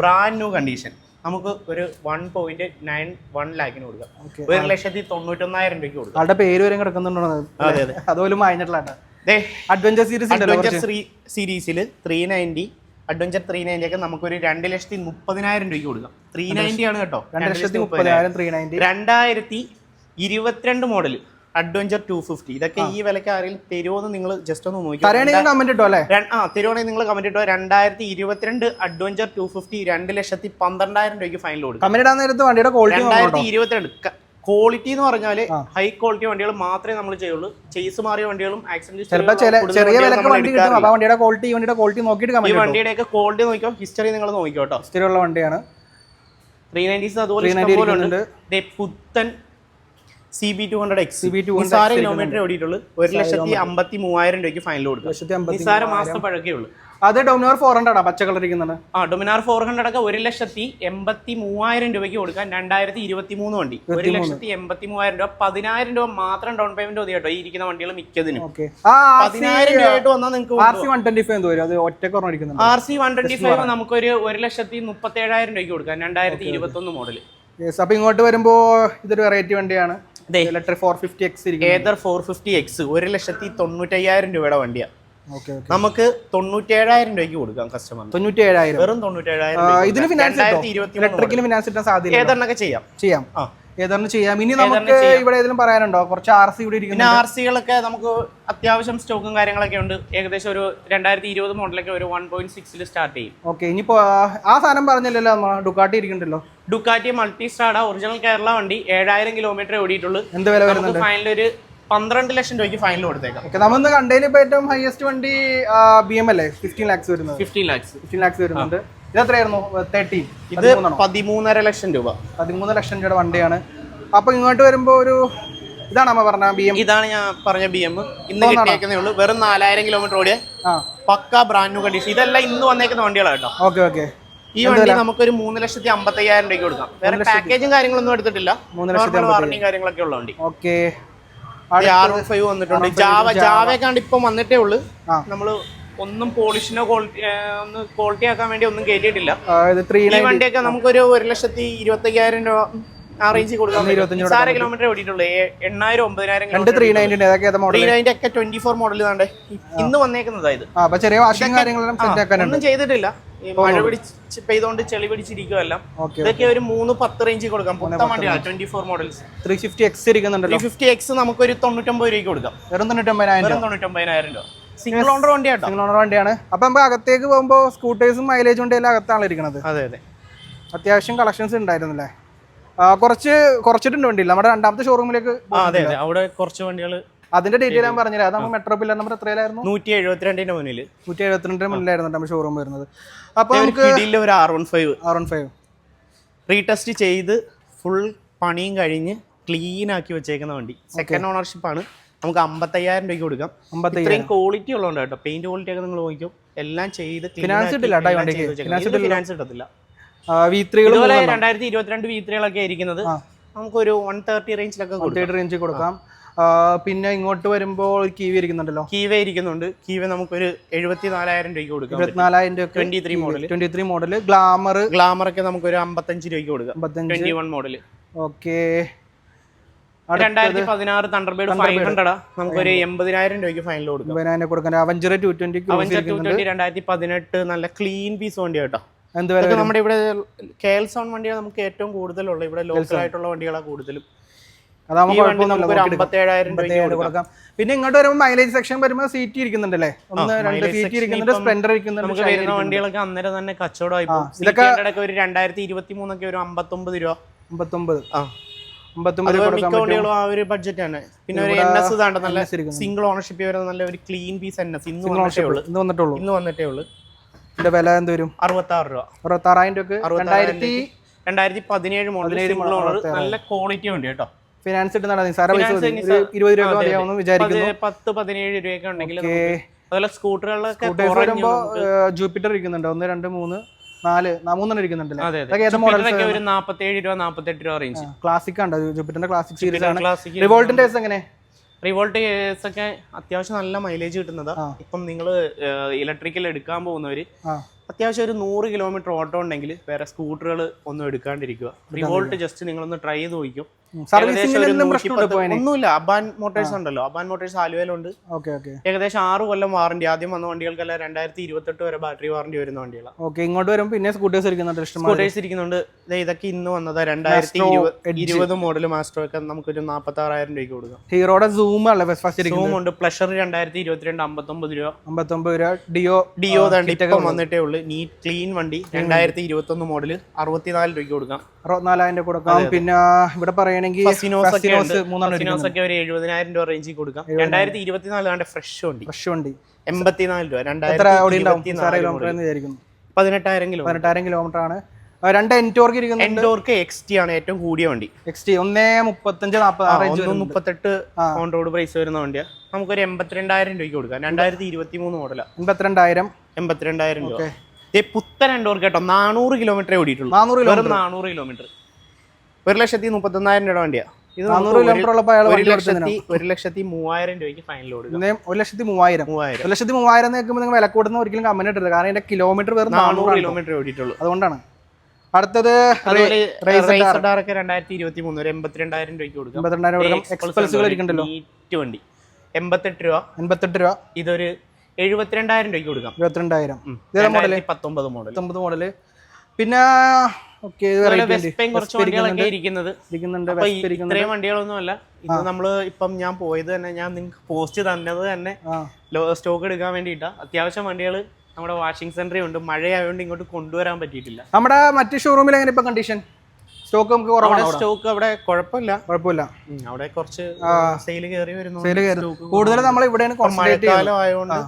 ബ്രാൻഡ് ന്യൂ കണ്ടീഷൻ നമുക്ക് ഒരു വൺ പോയിന്റ് നയൻ വൺ ലാഖിന് കൊടുക്കാം. ഒരു ലക്ഷത്തി തൊണ്ണൂറ്റൊന്നായിരം രൂപയ്ക്ക് കൊടുക്കാം. ആളുടെ പേര് വരെ കിടക്കുന്നുണ്ടോ? അതെ അതെ. അതുപോലും വാങ്ങിച്ചിട്ടില്ല ദേ അഡ്വഞ്ചർ സീരീസ് അഡ്വഞ്ചർ സീരീസിൽ three ninety adventure three ninety ഒക്കെ നമുക്കൊരു രണ്ട് ലക്ഷത്തി മുപ്പതിനായിരം രൂപയ്ക്ക് കൊടുക്കാം. ത്രീ നയന്റി ആണ് കേട്ടോ. രണ്ട് ലക്ഷത്തി മുപ്പതിനായിരം ത്രീ നയന്റി രണ്ടായിരത്തി ഇരുപത്തിരണ്ട് മോഡൽ അഡ്വഞ്ചർ ടു ഫിഫ്റ്റി ഇതൊക്കെ ഈ വിലക്ക് ആരെങ്കിലും തരുമോ നിങ്ങൾ ജസ്റ്റ് ഒന്ന് നോക്കി കമന്റ് ഇട്ടോ അല്ലേ? ആ തരുവാണെങ്കിൽ നിങ്ങൾ കമന്റ് ഇട്ടോ. രണ്ടായിരത്തി ഇരുപത്തിരണ്ട് അഡ്വഞ്ചർ ടു ഫിഫ്റ്റി രണ്ട് ലക്ഷത്തി പന്ത്രണ്ടായിരം രൂപയ്ക്ക് ഫൈനൽ കൊടുക്കും. കമന്റ് ഇടാൻ നേരത്ത് വണ്ടിയുടെ ക്വാളിറ്റി രണ്ടായിരത്തി ഇരുപത്തിരണ്ട് ക്വാളിറ്റി എന്ന് പറഞ്ഞാൽ ഹൈ ക്വാളിറ്റി വണ്ടികൾ മാത്രമേ നമ്മൾ ചെയ്യുള്ളൂ. ചേസ് മാറിയ വണ്ടികളും ആക്സിഡന്റ് ചിലപ്പോ ചെറിയ വിലക്ക് വണ്ടി കിട്ടും. അപ്പൊ ആ വണ്ടിയുടെ ക്വാളിറ്റി ഈ വണ്ടിയുടെ ക്വാളിറ്റി നോക്കിയിട്ട് ഈ വണ്ടിയുടെ ഒക്കെ ക്വാളിറ്റി നോക്കിയോ ഹിസ്റ്ററി നിങ്ങൾ നോക്കിയോ ഹിസ്റ്ററി ഉള്ള വണ്ടിയാണ്. ത്രീ നയന്റീസ് അതുപോലെ പുത്തൻ C B two hundred X B two നിസാര കിലോമീറ്റർ ഓടിയിട്ടുള്ളൂ. ഒരു ലക്ഷത്തി അമ്പത്തി മൂവായിരം രൂപയ്ക്ക് ഫൈനൽ കൊടുക്കും. നിസാര മാസത്തെ പഴക്കേ ഉള്ളൂ. അത് ഡൊമിനാർ ഫോർ ഹൺഡ്രഡ് ആ പച്ച കളർ ഇരിക്കുന്നത്. ആ ഡൊമിനാർ ഫോർ ഹൺഡ്രഡ് ഒക്കെ ഒരു ലക്ഷത്തി എൺപത്തി മൂവായിരം രൂപയ്ക്ക് കൊടുക്കാൻ രണ്ടായിരത്തി ഇരുപത്തി മൂന്ന് വണ്ടി. ഒരു ലക്ഷത്തി എൺപത്തി മൂവായിരം രൂപ. പതിനായിരം രൂപ മാത്രം ഡൗൺ പേയ്മെന്റ് കേട്ടോ. ഈ ഇരിക്കുന്ന വണ്ടികൾ മിക്കതിനും. ഓക്കെ. ആ പതിനായിരം രൂപയായിട്ട് വന്നാൽ നിങ്ങൾക്ക് R C one twenty five അത് ഒറ്റ R C one twenty five നമുക്കൊരു ഒരു ലക്ഷത്തി മുപ്പത്തി ഏഴായിരം രൂപയ്ക്ക് കൊടുക്കാം. രണ്ടായിരത്തി ഇരുപത്തി ഒന്ന് മോഡൽ അപ്പൊ ഇങ്ങോട്ട് വരുമ്പോ ഇതൊരു വെറൈറ്റി വണ്ടിയാണ്. ഏതർ ഫോർ ഫിഫ്റ്റി എക്സ് ഒരു ലക്ഷത്തി തൊണ്ണൂറ്റയ്യായിരം രൂപയുടെ വണ്ടിയാണ് നമുക്ക് തൊണ്ണൂറ്റേഴായിരം രൂപയ്ക്ക് കൊടുക്കാം കസ്റ്റമർ തൊണ്ണൂറ്റി ഏഴായിരം വെറും തൊണ്ണൂറ്റേഴായിരം ഇതിന് ഫിനാൻസ് ഫിനാൻസ് കിട്ടാൻ സാധ്യത ഏതെണ്ണൊക്കെ ചെയ്യാം? ചെയ്യാം. ഏതാണ് ചെയ്യാം? ഇനി നമുക്ക് ഇവിടെ ഏതെങ്കിലും പറയാനുണ്ടോ? കുറച്ച് ആർ സി ഇവിടെ ഇരിക്കുന്നു ആർ സികളൊക്കെ നമുക്ക് അത്യാവശ്യം സ്റ്റോക്കും കാര്യങ്ങളൊക്കെ ഉണ്ട്. ഏകദേശം ഒരു രണ്ടായിരത്തി ഇരുപത് മോഡലൊക്കെ ഒരു വൺ പോയിന്റ് സിക്സിൽ സ്റ്റാർട്ട് ചെയ്യും. ഓക്കെ ഇനിയിപ്പോ ആ, ആ സാധനം പറഞ്ഞില്ലല്ലോ ഡുക്കാട്ടി ഇരിക്കണ്ടല്ലോ Ducati Multistrada original Kerala വണ്ടി ഏഴായിരം കിലോമീറ്റർ ഓടിയിട്ടുള്ളൂ. എന്ത് വില വരുന്നത് ഫൈനൽ ഒരു പന്ത്രണ്ട് ലക്ഷം രൂപയ്ക്ക് ഫൈനൽ കൊടുത്തേക്കാം. ഓക്കെ കണ്ടതിന് കണ്ടതിൽ ഇപ്പൊ ഏറ്റവും ഹയസ്റ്റ് വണ്ടി ബി എം അല്ലേ? ഫിഫ്റ്റീൻ ലാക്സ് വരുന്നത്. ഫിഫ്റ്റീൻ ലാക്സ് ഫിഫ്റ്റീൻ ലാക്സ് വരുന്നുണ്ട്. ഇത് എത്രയായിരുന്നു തേർട്ടീൻ ഇത് പതിമൂന്നര ലക്ഷം രൂപ. പതിമൂന്ന് ലക്ഷം രൂപയുടെ വണ്ടിയാണ്. അപ്പൊ ഇങ്ങോട്ട് വരുമ്പോ ഒരു ഇതാണ് അമ്മ പറഞ്ഞ ബി എം ഇതാണ് ഞാൻ പറഞ്ഞ ബി എം ഇന്ന് കിട്ടിയേക്കുന്നേ ഉള്ളൂ. വെറും നാലായിരം കിലോമീറ്റർ ഓടിയ പക്ക ബ്രാൻഡ് ന്യൂ കണ്ടീഷൻ ഇതെല്ലാം ഇന്ന് വന്നേക്കുന്ന വണ്ടികളാണ് കേട്ടോ. Okay okay. ഈ വണ്ടി നമുക്കൊരു മൂന്ന് ലക്ഷത്തി അമ്പത്തയ്യായിരം രൂപയ്ക്ക് കൊടുക്കാം. വേറെ പാക്കേജും കാര്യങ്ങളൊന്നും എടുത്തിട്ടില്ല. മൂന്ന് ലക്ഷത്തി കാര്യങ്ങളൊക്കെ ഉള്ള വണ്ടി. ഓക്കെ. ആർ വൺ ഫൈവ് വന്നിട്ടുണ്ട്. ജാവ ജാവയൊക്കെയാണ് ഇപ്പം വന്നിട്ടേ ഉള്ളൂ. നമ്മൾ ഒന്നും പോളിഷിനോ ക്വാളിറ്റി ഒന്ന് ക്വാളിറ്റി ആക്കാൻ വേണ്ടി ഒന്നും കയറ്റിയിട്ടില്ല ത്രീ ഈ വണ്ടിയൊക്കെ നമുക്കൊരു ഒരു ലക്ഷത്തി ഇരുപത്തയ്യായിരം രൂപ ആ റേഞ്ചിൽ കൊടുക്കാൻ കിലോമീറ്റർ ഓടിയിട്ടുള്ളൂ. ഏ- എണ്ണായിരം ഒമ്പതിനായിരം രണ്ട് ത്രീ നയന്റി ഏതൊക്കെ മോഡൽ ത്രീ ഒക്കെ ട്വന്റി ഫോർ മോഡൽ താണ്ടേ ഇന്ന് വന്നേക്കുന്നതാ ഇത്. ആ അപ്പൊ ചെറിയ വാഷിംഗ് കാര്യങ്ങളെല്ലാം സെറ്റ് ആക്കാനുണ്ട്. ഒന്നും ചെയ്തിട്ടില്ല. മഴ പിടിച്ച് പെയ്തോണ്ട് ചെളി പിടിച്ചിരിക്കുമെല്ലാം ഓക്കെ ഇതൊക്കെ ഒരു മൂന്ന് പത്ത് റേഞ്ചിൽ കൊടുക്കാം. പുത്തൻ വണ്ടിയാണ് twenty four models three fifty X ഇരിക്കുന്നുണ്ടല്ലോ. Three fifty X നമുക്കൊരു തൊണ്ണൂറ്റൊമ്പത് രൂപയ്ക്ക് കൊടുക്കാം. വെറും തൊണ്ണൂറ്റൊമ്പതിനായിരം തൊണ്ണൂറ്റൊമ്പതിനായിരം രൂപ. സിംഗിൾ ഓണർ വണ്ടിയാണ് സിംഗിൾ ഓണർ വണ്ടിയാണ്. അപ്പൊ നമുക്ക് അകത്തേക്ക് പോകുമ്പോൾ സ്കൂട്ടേഴ്സും മൈലേജും വണ്ടി എല്ലാം അകത്താണ് ഇരിക്കുന്നത് അതെ അതെ. അത്യാവശ്യം കളക്ഷൻസ് ഉണ്ടായിരുന്നല്ലേ? കുറച്ച് കുറച്ചിട്ടുണ്ട് വണ്ടിയില്ല നമ്മുടെ രണ്ടാമത്തെ ഷോറൂമിലേക്ക് അതെ അതെ. അവിടെ കുറച്ച് വണ്ടികൾ അതിന്റെ ഡീറ്റെയിൽ ഞാൻ പറഞ്ഞില്ല അത് നമുക്ക് മെട്രോ പില്ലർ നമ്പർ എത്രയായിരുന്നു നൂറ്റി എഴുപത്തിരണ്ടിന്റെ മുന്നിൽ. നൂറ്റി എഴുപത്തിരണ്ടിന്റെ മുന്നിലായിരുന്നു നമ്മുടെ ഷോറൂം വരുന്നത്. അപ്പൊ നമുക്ക് ഒരു R one five R one five retest ചെയ്ത് ഫുൾ പണിയും കഴിഞ്ഞ് ക്ലീൻ ആക്കി വെച്ചേക്കുന്ന വണ്ടി. സെക്കൻഡ് ഓണർഷിപ്പ് ആണ്. നമുക്ക് അമ്പത്തയ്യായിരം രൂപയ്ക്ക് കൊടുക്കാം. ഇത്രയും ക്വാളിറ്റി ഉള്ളതുകൊണ്ട് കേട്ടോ പെയിന്റ് ക്വാളിറ്റി ഒക്കെ നിങ്ങൾ നോക്കിയോ എല്ലാം ചെയ്ത് ഫിനാൻസ് ഇട്ടില്ല ഫിനാൻസ് കിട്ടത്തില്ല. വി ത്രീകൾ ഇതുപോലെ രണ്ടായിരത്തി ഇരുപത്തിരണ്ട് വി ത്രീകളൊക്കെ ഇരിക്കുന്നത് ആ. നമുക്കൊരു വൺ തേർട്ടി റേഞ്ചിലൊക്കെ കൊടുക്കാം. റേഞ്ചിൽ കൊടുക്കാം. പിന്നെ ഇങ്ങോട്ട് വരുമ്പോൾ ഒരു കീവി ഇരിക്കുന്നുണ്ടല്ലോ. കീവ ഇരിക്കുന്നുണ്ട്. കീവ നമുക്കൊരു എഴുപത്തി നാലായിരം രൂപയ്ക്ക് കൊടുക്കാം. ഇരുപത്തിനാലായിരം രൂപ twenty three model twenty three model glamour glamour ഒക്കെ നമുക്ക് ഒരു അമ്പത്തഞ്ച് രൂപയ്ക്ക് കൊടുക്കാം. ട്വന്റി വൺ മോഡൽ ഓക്കെ രണ്ടായിരത്തി പതിനാറ് തണ്ടർബേഡ് ഫൈവ് ഹൺഡ്രഡാ നമുക്കൊരു എൺപതിനായിരം രൂപയ്ക്ക് ഫൈനൽ കൊടുക്കാം. ഒമ്പതിനായിരം കൊടുക്കാൻ. Avenger two twenty Avenger two twenty രണ്ടായിരത്തി പതിനെട്ട് നല്ല ക്ലീൻ പീസ് വണ്ടി കേട്ടോ. എന്ത് വില നമ്മുടെ ഇവിടെ കെ എൽ സോൺ വണ്ടിയാണ് നമുക്ക് ഏറ്റവും കൂടുതലുള്ള. ഇവിടെ ലോക്കൽ ആയിട്ടുള്ള വണ്ടികളാണ് കൂടുതലും. കൊടുക്കാം. പിന്നെ ഇങ്ങോട്ട് വരുമ്പോൾ മൈലേജ് സെക്ഷൻ വരുമ്പോൾ സീറ്റ് ഇരിക്കുന്നുണ്ടല്ലേ? ഒന്ന് രണ്ട് സീറ്റ് ഇരിക്കുന്നുണ്ട് സ്പ്ലെൻഡർ ഇരിക്കുന്നുണ്ട് വരുന്ന വണ്ടികളൊക്കെ അന്നേരം തന്നെ കച്ചവടമായി ഇതൊക്കെ- ഒരു രണ്ടായിരത്തി ഇരുപത്തി മൂന്നൊക്കെ ഒരു അമ്പത്തൊമ്പത് രൂപ. അമ്പത്തൊമ്പത്. ആ. വണ്ടികളും ആ ഒരു ബഡ്ജറ്റ് ആണ്. പിന്നെ ഒരു എൻ എസ് നല്ല സിംഗിൾ ഓണർഷിപ്പ് വരുന്ന നല്ല ഒരു ക്ലീൻ പീസ് എൻ എസ് ഇന്ന് വന്നിട്ടേ ഉള്ളൂ. ഇന്ന് വന്നിട്ടേ ഉള്ളൂ. ഇതിന്റെ വില എന്ത് വരും? അറുപത്തി ആറ് രൂപ. അറുപത്താറായിരം രൂപക്ക് രണ്ടായിരത്തി രണ്ടായിരത്തി പതിനേഴ് മോഡൽ നല്ല ക്വാളിറ്റി വേണ്ടി കേട്ടോ. ഫിനാൻസ് ഇട്ട് നടത്തി സാറേ ഇരുപത് രൂപ. മതിയാവുമെന്ന് വിചാരിക്കുന്നു. പത്ത് പതിനേഴ് രൂപയൊക്കെ ഉണ്ടെങ്കിൽ. അതുപോലെ സ്കൂട്ടറുകളൊക്കെ വരുമ്പോ ജൂപ്പിറ്റർ ഇരിക്കുന്നുണ്ട്. ഒന്ന് രണ്ട് മൂന്ന് നാല് മൂന്നെണ്ണം ഇരിക്കുന്നുണ്ടല്ലേ അതെ അതൊക്കെ ഏത് ഒരു നാപ്പത്തേഴ് രൂപ നാപ്പത്തെട്ട് രൂപ റേഞ്ച് ക്ലാസിക് ഉണ്ട് ജൂപ്പിറ്ററിന്റെ ക്ലാസിക് സീരീസ് ആണ്. റിവോൾട്ടിന്റെ എങ്ങനെ? റിവോൾട്ട് കേസ് ഒക്കെ അത്യാവശ്യം നല്ല മൈലേജ് കിട്ടുന്നത്. ഇപ്പം നിങ്ങൾ ഇലക്ട്രിക്കൽ എടുക്കാൻ പോകുന്നവര് അത്യാവശ്യം ഒരു നൂറ് കിലോമീറ്റർ ഓട്ടോ ഉണ്ടെങ്കിൽ വേറെ സ്കൂട്ടറുകൾ ഒന്നും എടുക്കാണ്ടിരിക്കുക. റിവോൾട്ട് ജസ്റ്റ് നിങ്ങളൊന്ന് ട്രൈ ചെയ്ത് നോക്കിക്കും. സർവീസിംഗിൽ ഏകദേശം ഒരു എന്തെങ്കിലും പ്രശ്നമുണ്ടോ 110 ഇപ്പൊ അതിന് ഒന്നുമില്ല. അബാൻ മോട്ടോഴ്സ് ഉണ്ടല്ലോ. അബാൻ മോട്ടോഴ്സ് ആലുവയിലുണ്ട്. ഏകദേശം ആറ് കൊല്ലം വാറണ്ടി. ആദ്യം വന്ന വണ്ടികൾക്കെല്ലാം രണ്ടായിരത്തി ഇരുപത്തെട്ട് വരെ ബാറ്ററി വാറണ്ടി വരുന്ന വണ്ടികളാണ് ഓക്കെ ഇങ്ങോട്ട് വരുമ്പോൾ പിന്നെ സ്കൂട്ടേഴ്സ് ഇരിക്കുന്നുണ്ട് സ്കൂട്ടേഴ്സ് ഇരിക്കുന്നുണ്ട്. ഇതൊക്കെ ഇന്ന് വന്നത്. രണ്ടായിരത്തി ഇരുപത് മോഡൽ മാസ്റ്റർ ഒക്കെ നമുക്കൊരു നാപ്പത്തി ആറായിരം രൂപയ്ക്ക് കൊടുക്കാം. ഹീറോയുടെ സൂം അല്ലേ? ഫസ്റ്റ് സൂം ഉണ്ട്. പ്ലഷർ രണ്ടായിരത്തി ഇരുപത്തിരണ്ട് അമ്പത്തൊമ്പത് രൂപ. അമ്പത്തൊമ്പത് രൂപ. ഡിയോ ഡിയോ ഇപ്പം വന്നിട്ടേ ഉള്ളൂ. നീറ്റ് ക്ലീൻ വണ്ടി. രണ്ടായിരത്തി ഇരുപത്തി ഒന്ന് മോഡൽ അറുപത്തിനാല് രൂപയ്ക്ക് കൊടുക്കാം. അറുപത്തിനാലായിരം രൂപ കൊടുക്കാം. പിന്നെ ഇവിടെ പറയണെങ്കിൽ ഒക്കെ ഉണ്ട്. ഒരു എഴുപതിനായിരം രൂപ റേഞ്ചിൽ കൊടുക്കാം. രണ്ടായിരത്തി ഇരുപത്തിനാല് ഫ്രഷ് വണ്ടി ഫ്രഷ് വണ്ടി എൺപത്തിനാല് രൂപ. രണ്ടായിരത്തി പതിനെട്ടായിരം കിലോ പതിനെട്ടായിരം കിലോമീറ്റർ ആണ്. രണ്ട് എന്റോർക്ക് ഇരിക്കുന്നത് എന്റോർക്ക് എക്സ് ടി ആണ് ഏറ്റവും കൂടിയ വണ്ടി. എക്സ് ടി ഒന്നേ മുപ്പത്തഞ്ച് നാൽപ്പത് മുപ്പത്തെട്ട് ഓൺ റോഡ് പ്രൈസ് വരുന്ന വണ്ടിയാണ് നമുക്കൊരു എൺപത്തിരണ്ടായിരം രൂപയ്ക്ക് കൊടുക്കാം. രണ്ടായിരത്തി ഇരുപത്തി മൂന്ന് മോഡലാണ് എൺപത്തിരണ്ടായിരം. എൺപത്തിരണ്ടായിരം രൂപ. പുത്തൻ എൻഡോർക്ക് കേട്ടോ. നാനൂറ് കിലോമീറ്ററേ ഓടിയിട്ടുള്ളൂ. നാനൂറ് കിലോമീറ്റർ നാനൂറ് കിലോമീറ്റർ ഒരു ലക്ഷത്തി മുപ്പത്തൊന്നായിരം രൂപ വണ്ടിയാ. ഇത് നാനൂറ് കിലോമീറ്റർ ഉള്ളപ്പോൾ അയാൾ ഒരു ലക്ഷത്തി ഒരു ലക്ഷത്തി മൂവായിരം രൂപയ്ക്ക് ഫൈനൽ കൊടുക്കാം ഒരു ലക്ഷത്തി മൂവായിരം. മൂവായിരം. ഒരു ലക്ഷത്തി മൂവായിരം നിങ്ങൾ വില കൂടുന്ന ഒരിക്കലും കമ്പനി ഇട്ടില്ല കാരണം എന്റെ കിലോമീറ്റർ വെറും നാനൂറ് കിലോമീറ്റർ ഓടിയിട്ടുള്ളൂ. അതുകൊണ്ടാണ്. അടുത്തത് രണ്ടായിരത്തി ഇരുപത്തി മൂന്ന് ഒരു എൺപത്തിരണ്ടായിരം രൂപയ്ക്ക് കൊടുക്കാം. എൺപത്തിരണ്ടായിരം കൊടുക്കാം. എക്സ്പൾസുകൾ ഇരിക്കണ്ടല്ലോ. വണ്ടി. എൺപത്തെട്ട് രൂപ. എൺപത്തെട്ട് രൂപ. ഇതൊരു എഴുപത്തിരണ്ടായിരം രൂപയ്ക്ക് കൊടുക്കാം? രണ്ടായിരത്തി പത്തൊമ്പത് മോഡൽ പത്തൊമ്പത് മോഡൽ പിന്നെ ഇത്രയും വണ്ടികളൊന്നും അല്ല ഇത് നമ്മൾ ഇപ്പം ഞാൻ പോയത് തന്നെ ഞാൻ നിങ്ങൾക്ക് പോസ്റ്റ് തന്നത് തന്നെ സ്റ്റോക്ക് എടുക്കാൻ വേണ്ടിയിട്ടാ. അത്യാവശ്യം വണ്ടികൾ നമ്മുടെ വാഷിംഗ് സെന്ററിൽ ഉണ്ട്. മഴയായതുകൊണ്ട് ഇങ്ങോട്ട് കൊണ്ടുവരാൻ പറ്റിയിട്ടില്ല. നമ്മുടെ മറ്റു ഷോറൂമിൽ എങ്ങനെ ഇപ്പൊ കണ്ടീഷൻ സ്റ്റോക്ക് നമുക്ക് കുറവാണ് സ്റ്റോക്ക് അവിടെ? കുഴപ്പമില്ല. കുഴപ്പമില്ല. അവിടെ കുറച്ച് സെയിൽ കയറി വരുന്നു കൂടുതൽ നമ്മൾ ഇവിടെയാണ് മഴക്കാലം ആയതുകൊണ്ട്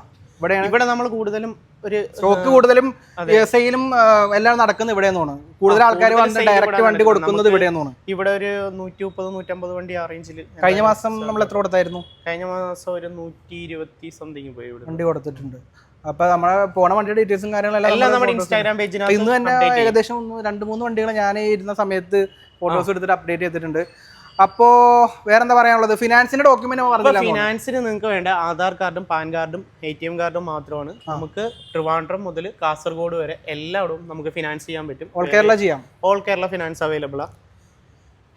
ഇവിടെ നമ്മൾ കൂടുതലും ഒരു സ്റ്റോക്ക് കൂടുതലും സെയിലും എല്ലാം നടക്കുന്നത് ഇവിടെ തോന്നുന്നു. കൂടുതൽ ആൾക്കാർ വന്ന് ഡയറക്റ്റ് വണ്ടി കൊടുക്കുന്നത് ഇവിടെ നിന്നാണ് ഇവിടെ ഒരു നൂറ്റി മുപ്പത് നൂറ്റമ്പത് വണ്ടി ആ റേഞ്ചിൽ കഴിഞ്ഞ മാസം നമ്മൾ എത്ര കൊടുത്തായിരുന്നു? കഴിഞ്ഞ മാസം ഒരു നൂറ്റി ഇരുപത്തി സംതിങ് പോയി ഇവിടെ വണ്ടി കൊടുത്തിട്ടുണ്ട്. അപ്പൊ നമ്മളെ പോണ വണ്ടിയുടെ ഡീറ്റെയിൽസും കാര്യങ്ങളെല്ലാം നമ്മുടെ ഇൻസ്റ്റാഗ്രാം പേജിനകത്ത് ഇന്ന് തന്നെ ഏകദേശം രണ്ട് മൂന്ന് വണ്ടികൾ ഞാൻ ഇരുന്ന സമയത്ത് ഫോട്ടോസ് എടുത്തിട്ട് അപ്ഡേറ്റ് ചെയ്തിട്ടുണ്ട്. അപ്പോ വേറെന്താ പറയാനുള്ളത്? ഫിനാൻസിന്റെ ഡോക്യുമെന്റ് പറഞ്ഞില്ല ഫിനാൻസിന് നിങ്ങൾക്ക് വേണ്ട ആധാർ കാർഡും പാൻ കാർഡും എ ടി എം കാർഡും മാത്രമാണ്. നമുക്ക് ട്രിവാൻഡ്രം മുതൽ കാസർഗോഡ് വരെ എല്ലായിടവും നമുക്ക് ഫിനാൻസ് ചെയ്യാൻ പറ്റും. ഓൾ കേരള ചെയ്യാം. ഓൾ കേരള ഫിനാൻസ് അവൈലബിൾ ആണ്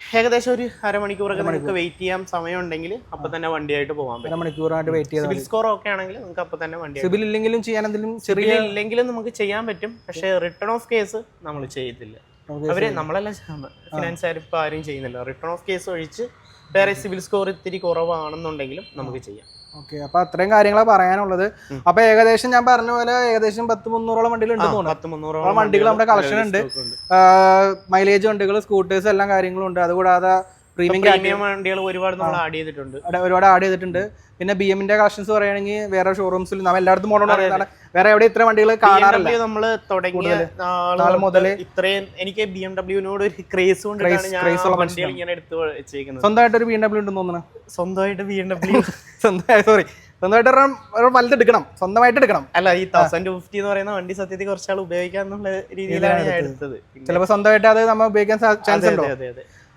ഏകദേശം ഒരു അരമണിക്കൂറൊക്കെ നമുക്ക് വെയിറ്റ് ചെയ്യാൻ സമയം ഉണ്ടെങ്കിൽ അപ്പൊ തന്നെ വണ്ടിയായിട്ട് പോകാൻ പറ്റും. മണിക്കൂറായിട്ട് വെയിറ്റ് സിബിൽ സ്കോർ ഒക്കെ ആണെങ്കിൽ നിങ്ങൾക്ക് അപ്പൊ തന്നെ വണ്ടി സിബിൽ ഇല്ലെങ്കിലും ചെയ്യാൻ എന്തെങ്കിലും ചെറിയ ഇല്ലെങ്കിലും നമുക്ക് ചെയ്യാൻ പറ്റും. പക്ഷേ റിട്ടേൺ ഓഫ് കേസ് നമ്മൾ ചെയ്യത്തില്ല. അവർ നമ്മളെല്ലാം ഫിനാൻസുകാർ ഇപ്പൊ ആരും ചെയ്യുന്നില്ല. റിട്ടേൺ ഓഫ് കേസ് ഒഴിച്ച് വേറെ സിവിൽ സ്കോർ ഇത്തിരി കുറവാണെന്നുണ്ടെങ്കിലും നമുക്ക് ചെയ്യാം. ഓക്കെ അപ്പൊ അത്രയും കാര്യങ്ങളാണ് പറയാനുള്ളത്. അപ്പൊ ഏകദേശം ഞാൻ പറഞ്ഞ പോലെ ഏകദേശം പത്ത് മുന്നൂറോളം വണ്ടികൾ ഉണ്ട് വണ്ടികൾ നമ്മുടെ കളക്ഷൻ ഉണ്ട്. മൈലേജ് വണ്ടികൾ സ്കൂട്ടേഴ്സ് എല്ലാം കാര്യങ്ങളും ഉണ്ട്. അതുകൂടാതെ പ്രീമിയം വണ്ടികൾ ഒരുപാട് നമ്മൾ ആഡ് ചെയ്തിട്ടുണ്ട്. ഒരുപാട് ആഡ് ചെയ്തിട്ടുണ്ട്. പിന്നെ ബി എമ്മിന്റെ കളക്ഷൻസ് പറയുകയാണെങ്കിൽ വേറെ ഷോറൂംസിൽ നമ്മൾ എല്ലായിടത്തും പോകണമെന്ന് വേറെ എവിടെ ഇത്ര വണ്ടികൾ കാണാറില്ല. നമ്മൾ തുടങ്ങിയ മുതൽ ഇത്രയും എനിക്ക് ബി എം ഡബ്ല്യൂനോട് ഒരു ക്രേസ് കൊണ്ട് ഇങ്ങനെ എടുത്ത് വെച്ചേക്കുന്നത്. സ്വന്തമായിട്ട് ഒരു ബി എം ഡബ്ല്യൂ ഉണ്ടെന്ന് തോന്നുന്നു സ്വന്തമായിട്ട് ബി എം ഡബ്ല്യൂ സ്വന്തമായി സോറി സ്വന്തമായിട്ട് ഒരെണ്ണം- ഒരെണ്ണം വലുത് എടുക്കണം. സ്വന്തമായിട്ട് എടുക്കണം. അല്ല ഈ തൗസൻഡ് ഫിഫ്റ്റി എന്ന് പറയുന്ന വണ്ടി സത്യത്തിൽ കുറച്ചാൾ ഉപയോഗിക്കാന്നുള്ള രീതിയിലാണ് ഞാൻ എടുത്തത്. ചിലപ്പോൾ സ്വന്തമായിട്ട് അത് നമ്മൾ ഉപയോഗിക്കാൻ ചാൻസ് ഉണ്ടോ?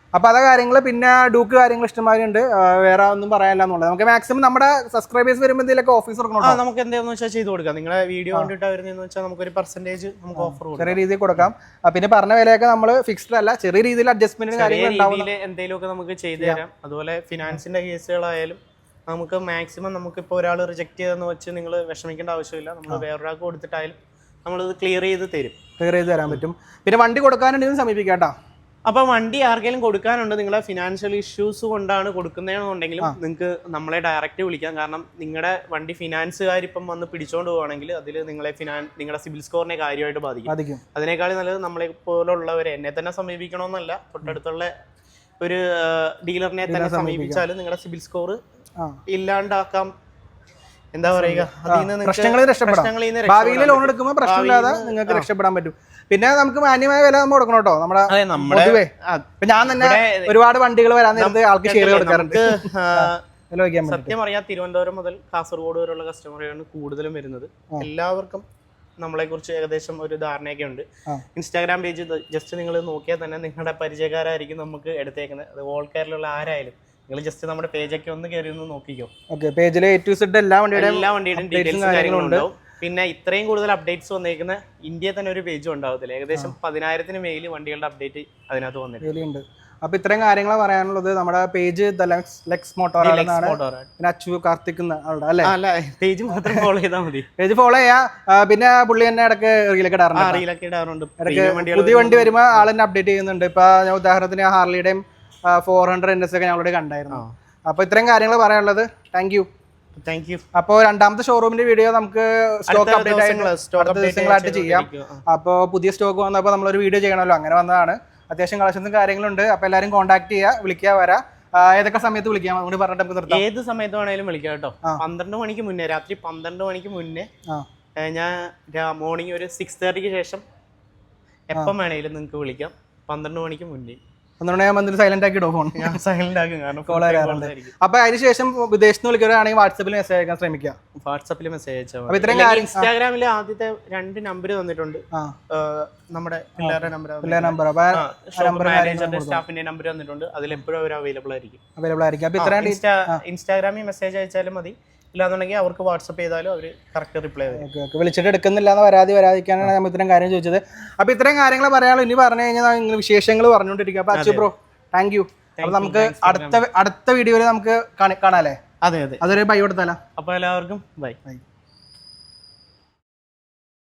അതെ അത അപ്പൊ അതാ കാര്യങ്ങൾ പിന്നെ ഡൂക്ക് കാര്യങ്ങൾ ഇഷ്ടമായിട്ടുണ്ട് ഉണ്ട് വേറെ ഒന്നും പറയാനില്ല എന്നുള്ളത്. നമുക്ക് മാക്സിമം നമ്മുടെ സബ്സ്ക്രൈബേഴ്സ് വരുമ്പോൾ എന്തെങ്കിലും ഓഫീസ് കൊടുക്കണം നമുക്ക് എന്താണെന്ന് വെച്ചാൽ ചെയ്ത് കൊടുക്കാം. നിങ്ങളെ വീഡിയോ കണ്ടിട്ട് വരുന്നതെന്ന് വെച്ചാൽ നമുക്കൊരു പെർസെന്റേജ് നമുക്ക് ഓഫർ കൊടുക്കാം. ചെറിയ രീതിയിൽ കൊടുക്കാം. പിന്നെ പറഞ്ഞ വിലയൊക്കെ നമ്മൾ ഫിക്സ്ഡ് അല്ല ചെറിയ രീതിയിൽ അഡ്ജസ്റ്റ്മെന്റ് കാര്യങ്ങൾ ഉണ്ടാവും എന്തെങ്കിലുമൊക്കെ നമുക്ക് ചെയ്തു തരാം. അതുപോലെ ഫിനാൻസിന്റെ കേസുകളായാലും നമുക്ക് മാക്സിമം നമുക്ക് നമുക്കിപ്പോൾ ഒരാൾ റിജക്ട് ചെയ്തെന്ന് വെച്ച് നിങ്ങൾ വിഷമിക്കേണ്ട ആവശ്യമില്ല. നമ്മൾ വേറൊരാൾക്ക് കൊടുത്തിട്ടായാലും നമ്മളിത് ക്ലിയർ ചെയ്ത് തരും. ക്ലിയർ ചെയ്ത് തരാൻ പറ്റും. പിന്നെ വണ്ടി കൊടുക്കാനുണ്ടെങ്കിൽ സമീപിക്കാം കേട്ടോ. അപ്പൊ വണ്ടി ആർക്കെങ്കിലും കൊടുക്കാനുണ്ട്? നിങ്ങളെ ഫിനാൻഷ്യൽ ഇഷ്യൂസ് കൊണ്ടാണ് കൊടുക്കുന്നതെന്നുണ്ടെങ്കിലും നിങ്ങൾക്ക് നമ്മളെ ഡയറക്റ്റ് വിളിക്കാം. കാരണം നിങ്ങളുടെ വണ്ടി ഫിനാൻസുകാർ ഇപ്പം വന്ന് പിടിച്ചോണ്ട് പോവുകയാണെങ്കിൽ അതിൽ നിങ്ങളെ ഫിനാൻ നിങ്ങളുടെ സിബിൽ സ്കോറിനെ കാര്യമായിട്ട് ബാധിക്കും. ബാധിക്കും. അതിനേക്കാളും നല്ലത് നമ്മളെ പോലുള്ളവരെ എന്നെ തന്നെ സമീപിക്കണമെന്നല്ല തൊട്ടടുത്തുള്ള ഒരു ഡീലറിനെ തന്നെ സമീപിച്ചാൽ നിങ്ങളുടെ സിബിൽ സ്കോർ ഇല്ലാണ്ടാക്കാം. എന്താ പറയുക? പ്രശ്നങ്ങളിൽ രക്ഷപ്പെടാം. ഭാവിയിൽ ലോൺ എടുക്കുമ്പോൾ പ്രശ്നമില്ലാതെ നിങ്ങൾക്ക് രക്ഷപ്പെടാൻ പറ്റും. പിന്നെ നമുക്ക് മാന്യമായ വില നമ്മൾ കൊടുക്കണം കേട്ടോ. നമ്മുടെ ഞാൻ തന്നെ ഒരുപാട് വണ്ടികൾ വരാൻ നേരത്തെ ആൾക്ക് ഷെയർ കൊടുക്കാറുണ്ട്. സത്യം പറയാ തിരുവനന്തപുരം മുതൽ കാസർഗോഡ് വരെയുള്ള കസ്റ്റമറാണ് കൂടുതലും വരുന്നത്. എല്ലാവർക്കും നമ്മളെ കുറിച്ച് ഏകദേശം ഒരു ധാരണയൊക്കെ ഉണ്ട്. ഇൻസ്റ്റാഗ്രാം പേജ് ജസ്റ്റ് നിങ്ങൾ നോക്കിയാൽ തന്നെ നിങ്ങളുടെ പരിചയക്കാരായിരിക്കും നമുക്ക് എടുത്തേക്കുന്നത്. അത് ഓൾ കേരളയിലുള്ള ആരായാലും നിങ്ങൾ ജസ്റ്റ് നമ്മുടെ പേജൊക്കെ ഒന്ന് കയറി ഒന്ന് നോക്കിക്കോ. ഓക്കെ പേജിൽ എ ടു സെഡ് എല്ലാ വണ്ടിയുടെയും എല്ലാ വണ്ടിയുടെയും ഡീറ്റെയിൽസ് കാര്യങ്ങളും കാര്യങ്ങളും ഉണ്ട്. ഉണ്ടാവും പിന്നെ ഇത്രയും കൂടുതൽ അപ്ഡേറ്റ്സ് വന്നേക്കുന്ന ഇന്ത്യയിൽ തന്നെ ഒരു പേജും ഉണ്ടാവത്തില്ല. ഏകദേശം പതിനായിരത്തിന് മേലിൽ വണ്ടികളുടെ അപ്ഡേറ്റ് അതിനകത്ത് വന്നിട്ടുണ്ട്. അപ്പൊ ഇത്രയും കാര്യങ്ങൾ പറയാനുള്ളത്. നമ്മുടെ page the Lex Lex motor പിന്നെ അച്ചു കാർത്തിക് അല്ലേ? അല്ല പേജ് മാത്രം ഫോളോ ചെയ്താൽ മതി. പേജ് ഫോളോ ചെയ്യാ. പിന്നെ പുള്ളി തന്നെ ഇടയ്ക്ക് റീലൊക്കെ ഇടാറുണ്ട് പുതിയ വണ്ടി വരുമ്പോൾ ആൾ തന്നെ അപ്ഡേറ്റ് ചെയ്യുന്നുണ്ട്. ഇപ്പൊ ഞാൻ ഉദാഹരണത്തിന് ഹാർലിയുടെയും ഫോർ ഹൺഡ്രഡ് എൻ എസ് ഒക്കെ ഞങ്ങളോട് കണ്ടായിരുന്നു. അപ്പൊ ഇത്രയും കാര്യങ്ങൾ പറയാനുള്ളത്. താങ്ക് യു താങ്ക് യു അപ്പോൾ രണ്ടാമത്തെ ഷോറൂമിന്റെ വീഡിയോ നമുക്ക് സ്റ്റോക്ക് അപ്ഡേറ്റ് അടുത്ത ദിവസങ്ങളായിട്ട് ചെയ്യാം. അപ്പോൾ പുതിയ സ്റ്റോക്ക് വന്നപ്പോൾ നമ്മളൊരു വീഡിയോ ചെയ്യണമല്ലോ. അങ്ങനെ വന്നതാണ്. അത്യാവശ്യം കളക്ഷൻസും കാര്യങ്ങളുണ്ട്. അപ്പോൾ എല്ലാവരും കോൺടാക്ട് ചെയ്യാ വിളിക്കുക വരാം. ഏതൊക്കെ സമയത്ത് വിളിക്കാം? അതുകൊണ്ട് പറഞ്ഞിട്ട് നമുക്ക് നിർത്താം. ഏത് സമയത്ത് വേണേലും വിളിക്കാം കേട്ടോ. പന്ത്രണ്ട് മണിക്ക് മുന്നേ രാത്രി പന്ത്രണ്ട് മണിക്ക് മുന്നേ ഞാൻ മോർണിംഗ് ഒരു സിക്സ് തേർട്ടിക്ക് ശേഷം എപ്പം വേണേലും നിങ്ങൾക്ക് വിളിക്കാം. പന്ത്രണ്ട് മണിക്ക് മുന്നേ. ഒന്നുകൂടെ ഞാൻ വന്നിട്ട് സൈലന്റ് ആക്കി ഇടും ഫോൺ ഞാൻ സൈലന്റ് ആക്കും കാരണം Call വരാറുണ്ട്. അപ്പൊ അതിനുശേഷം വിദേശത്ത് നിന്ന് വിളിക്കുകയാണെങ്കിൽ വാട്സപ്പിൽ മെസ്സേജ് അയക്കാൻ ശ്രമിക്കുക. വാട്സാപ്പിൽ മെസ്സേജ് അയച്ചാൽ ഇത്രയും ഇൻസ്റ്റാഗ്രാമിൽ ആദ്യത്തെ രണ്ട് നമ്പർ തന്നിട്ടുണ്ട്. നമ്മുടെ പിള്ളേരുടെ നമ്പർ പിള്ളേർ നമ്പർ സ്റ്റാഫിന്റെ നമ്പർ തന്നിട്ടുണ്ട്. അതിൽ എപ്പോഴും അവർ അവൈലബിൾ ആയിരിക്കും. അവൈലബിൾ ആയിരിക്കും. അപ്പൊ ഇത്രയും ഇൻസ്റ്റാഗ്രാമിൽ മെസ്സേജ് അയച്ചാലും മതി. ഇല്ലാന്നുണ്ടെങ്കിൽ അവർക്ക് വാട്സപ്പ് ചെയ്താലും അവർ കറക്റ്റ് റിപ്ലൈ ചെയ്യും ഓക്കെ ഓക്കെ. വിളിച്ചിട്ട് എടുക്കുന്നില്ല എന്ന് പരാതി വരാതിരിക്കാനാണ് നമ്മൾ ഇത്രയും കാര്യം ചോദിച്ചത്. അപ്പോൾ ഇത്രയും കാര്യങ്ങൾ പറയാനുള്ള. ഇനി പറഞ്ഞു കഴിഞ്ഞാൽ നിങ്ങൾ വിശേഷങ്ങൾ പറഞ്ഞുകൊണ്ടിരിക്കുക. അപ്പോൾ അച്ചു ബ്രോ താങ്ക് യു അപ്പോൾ നമുക്ക് അടുത്ത അടുത്ത വീഡിയോയിൽ നമുക്ക് കാണാം അല്ലേ അതെ അതെ. അതൊരു ബൈ കൊടുത്താലോ? അപ്പോൾ എല്ലാവർക്കും ബൈ ബൈ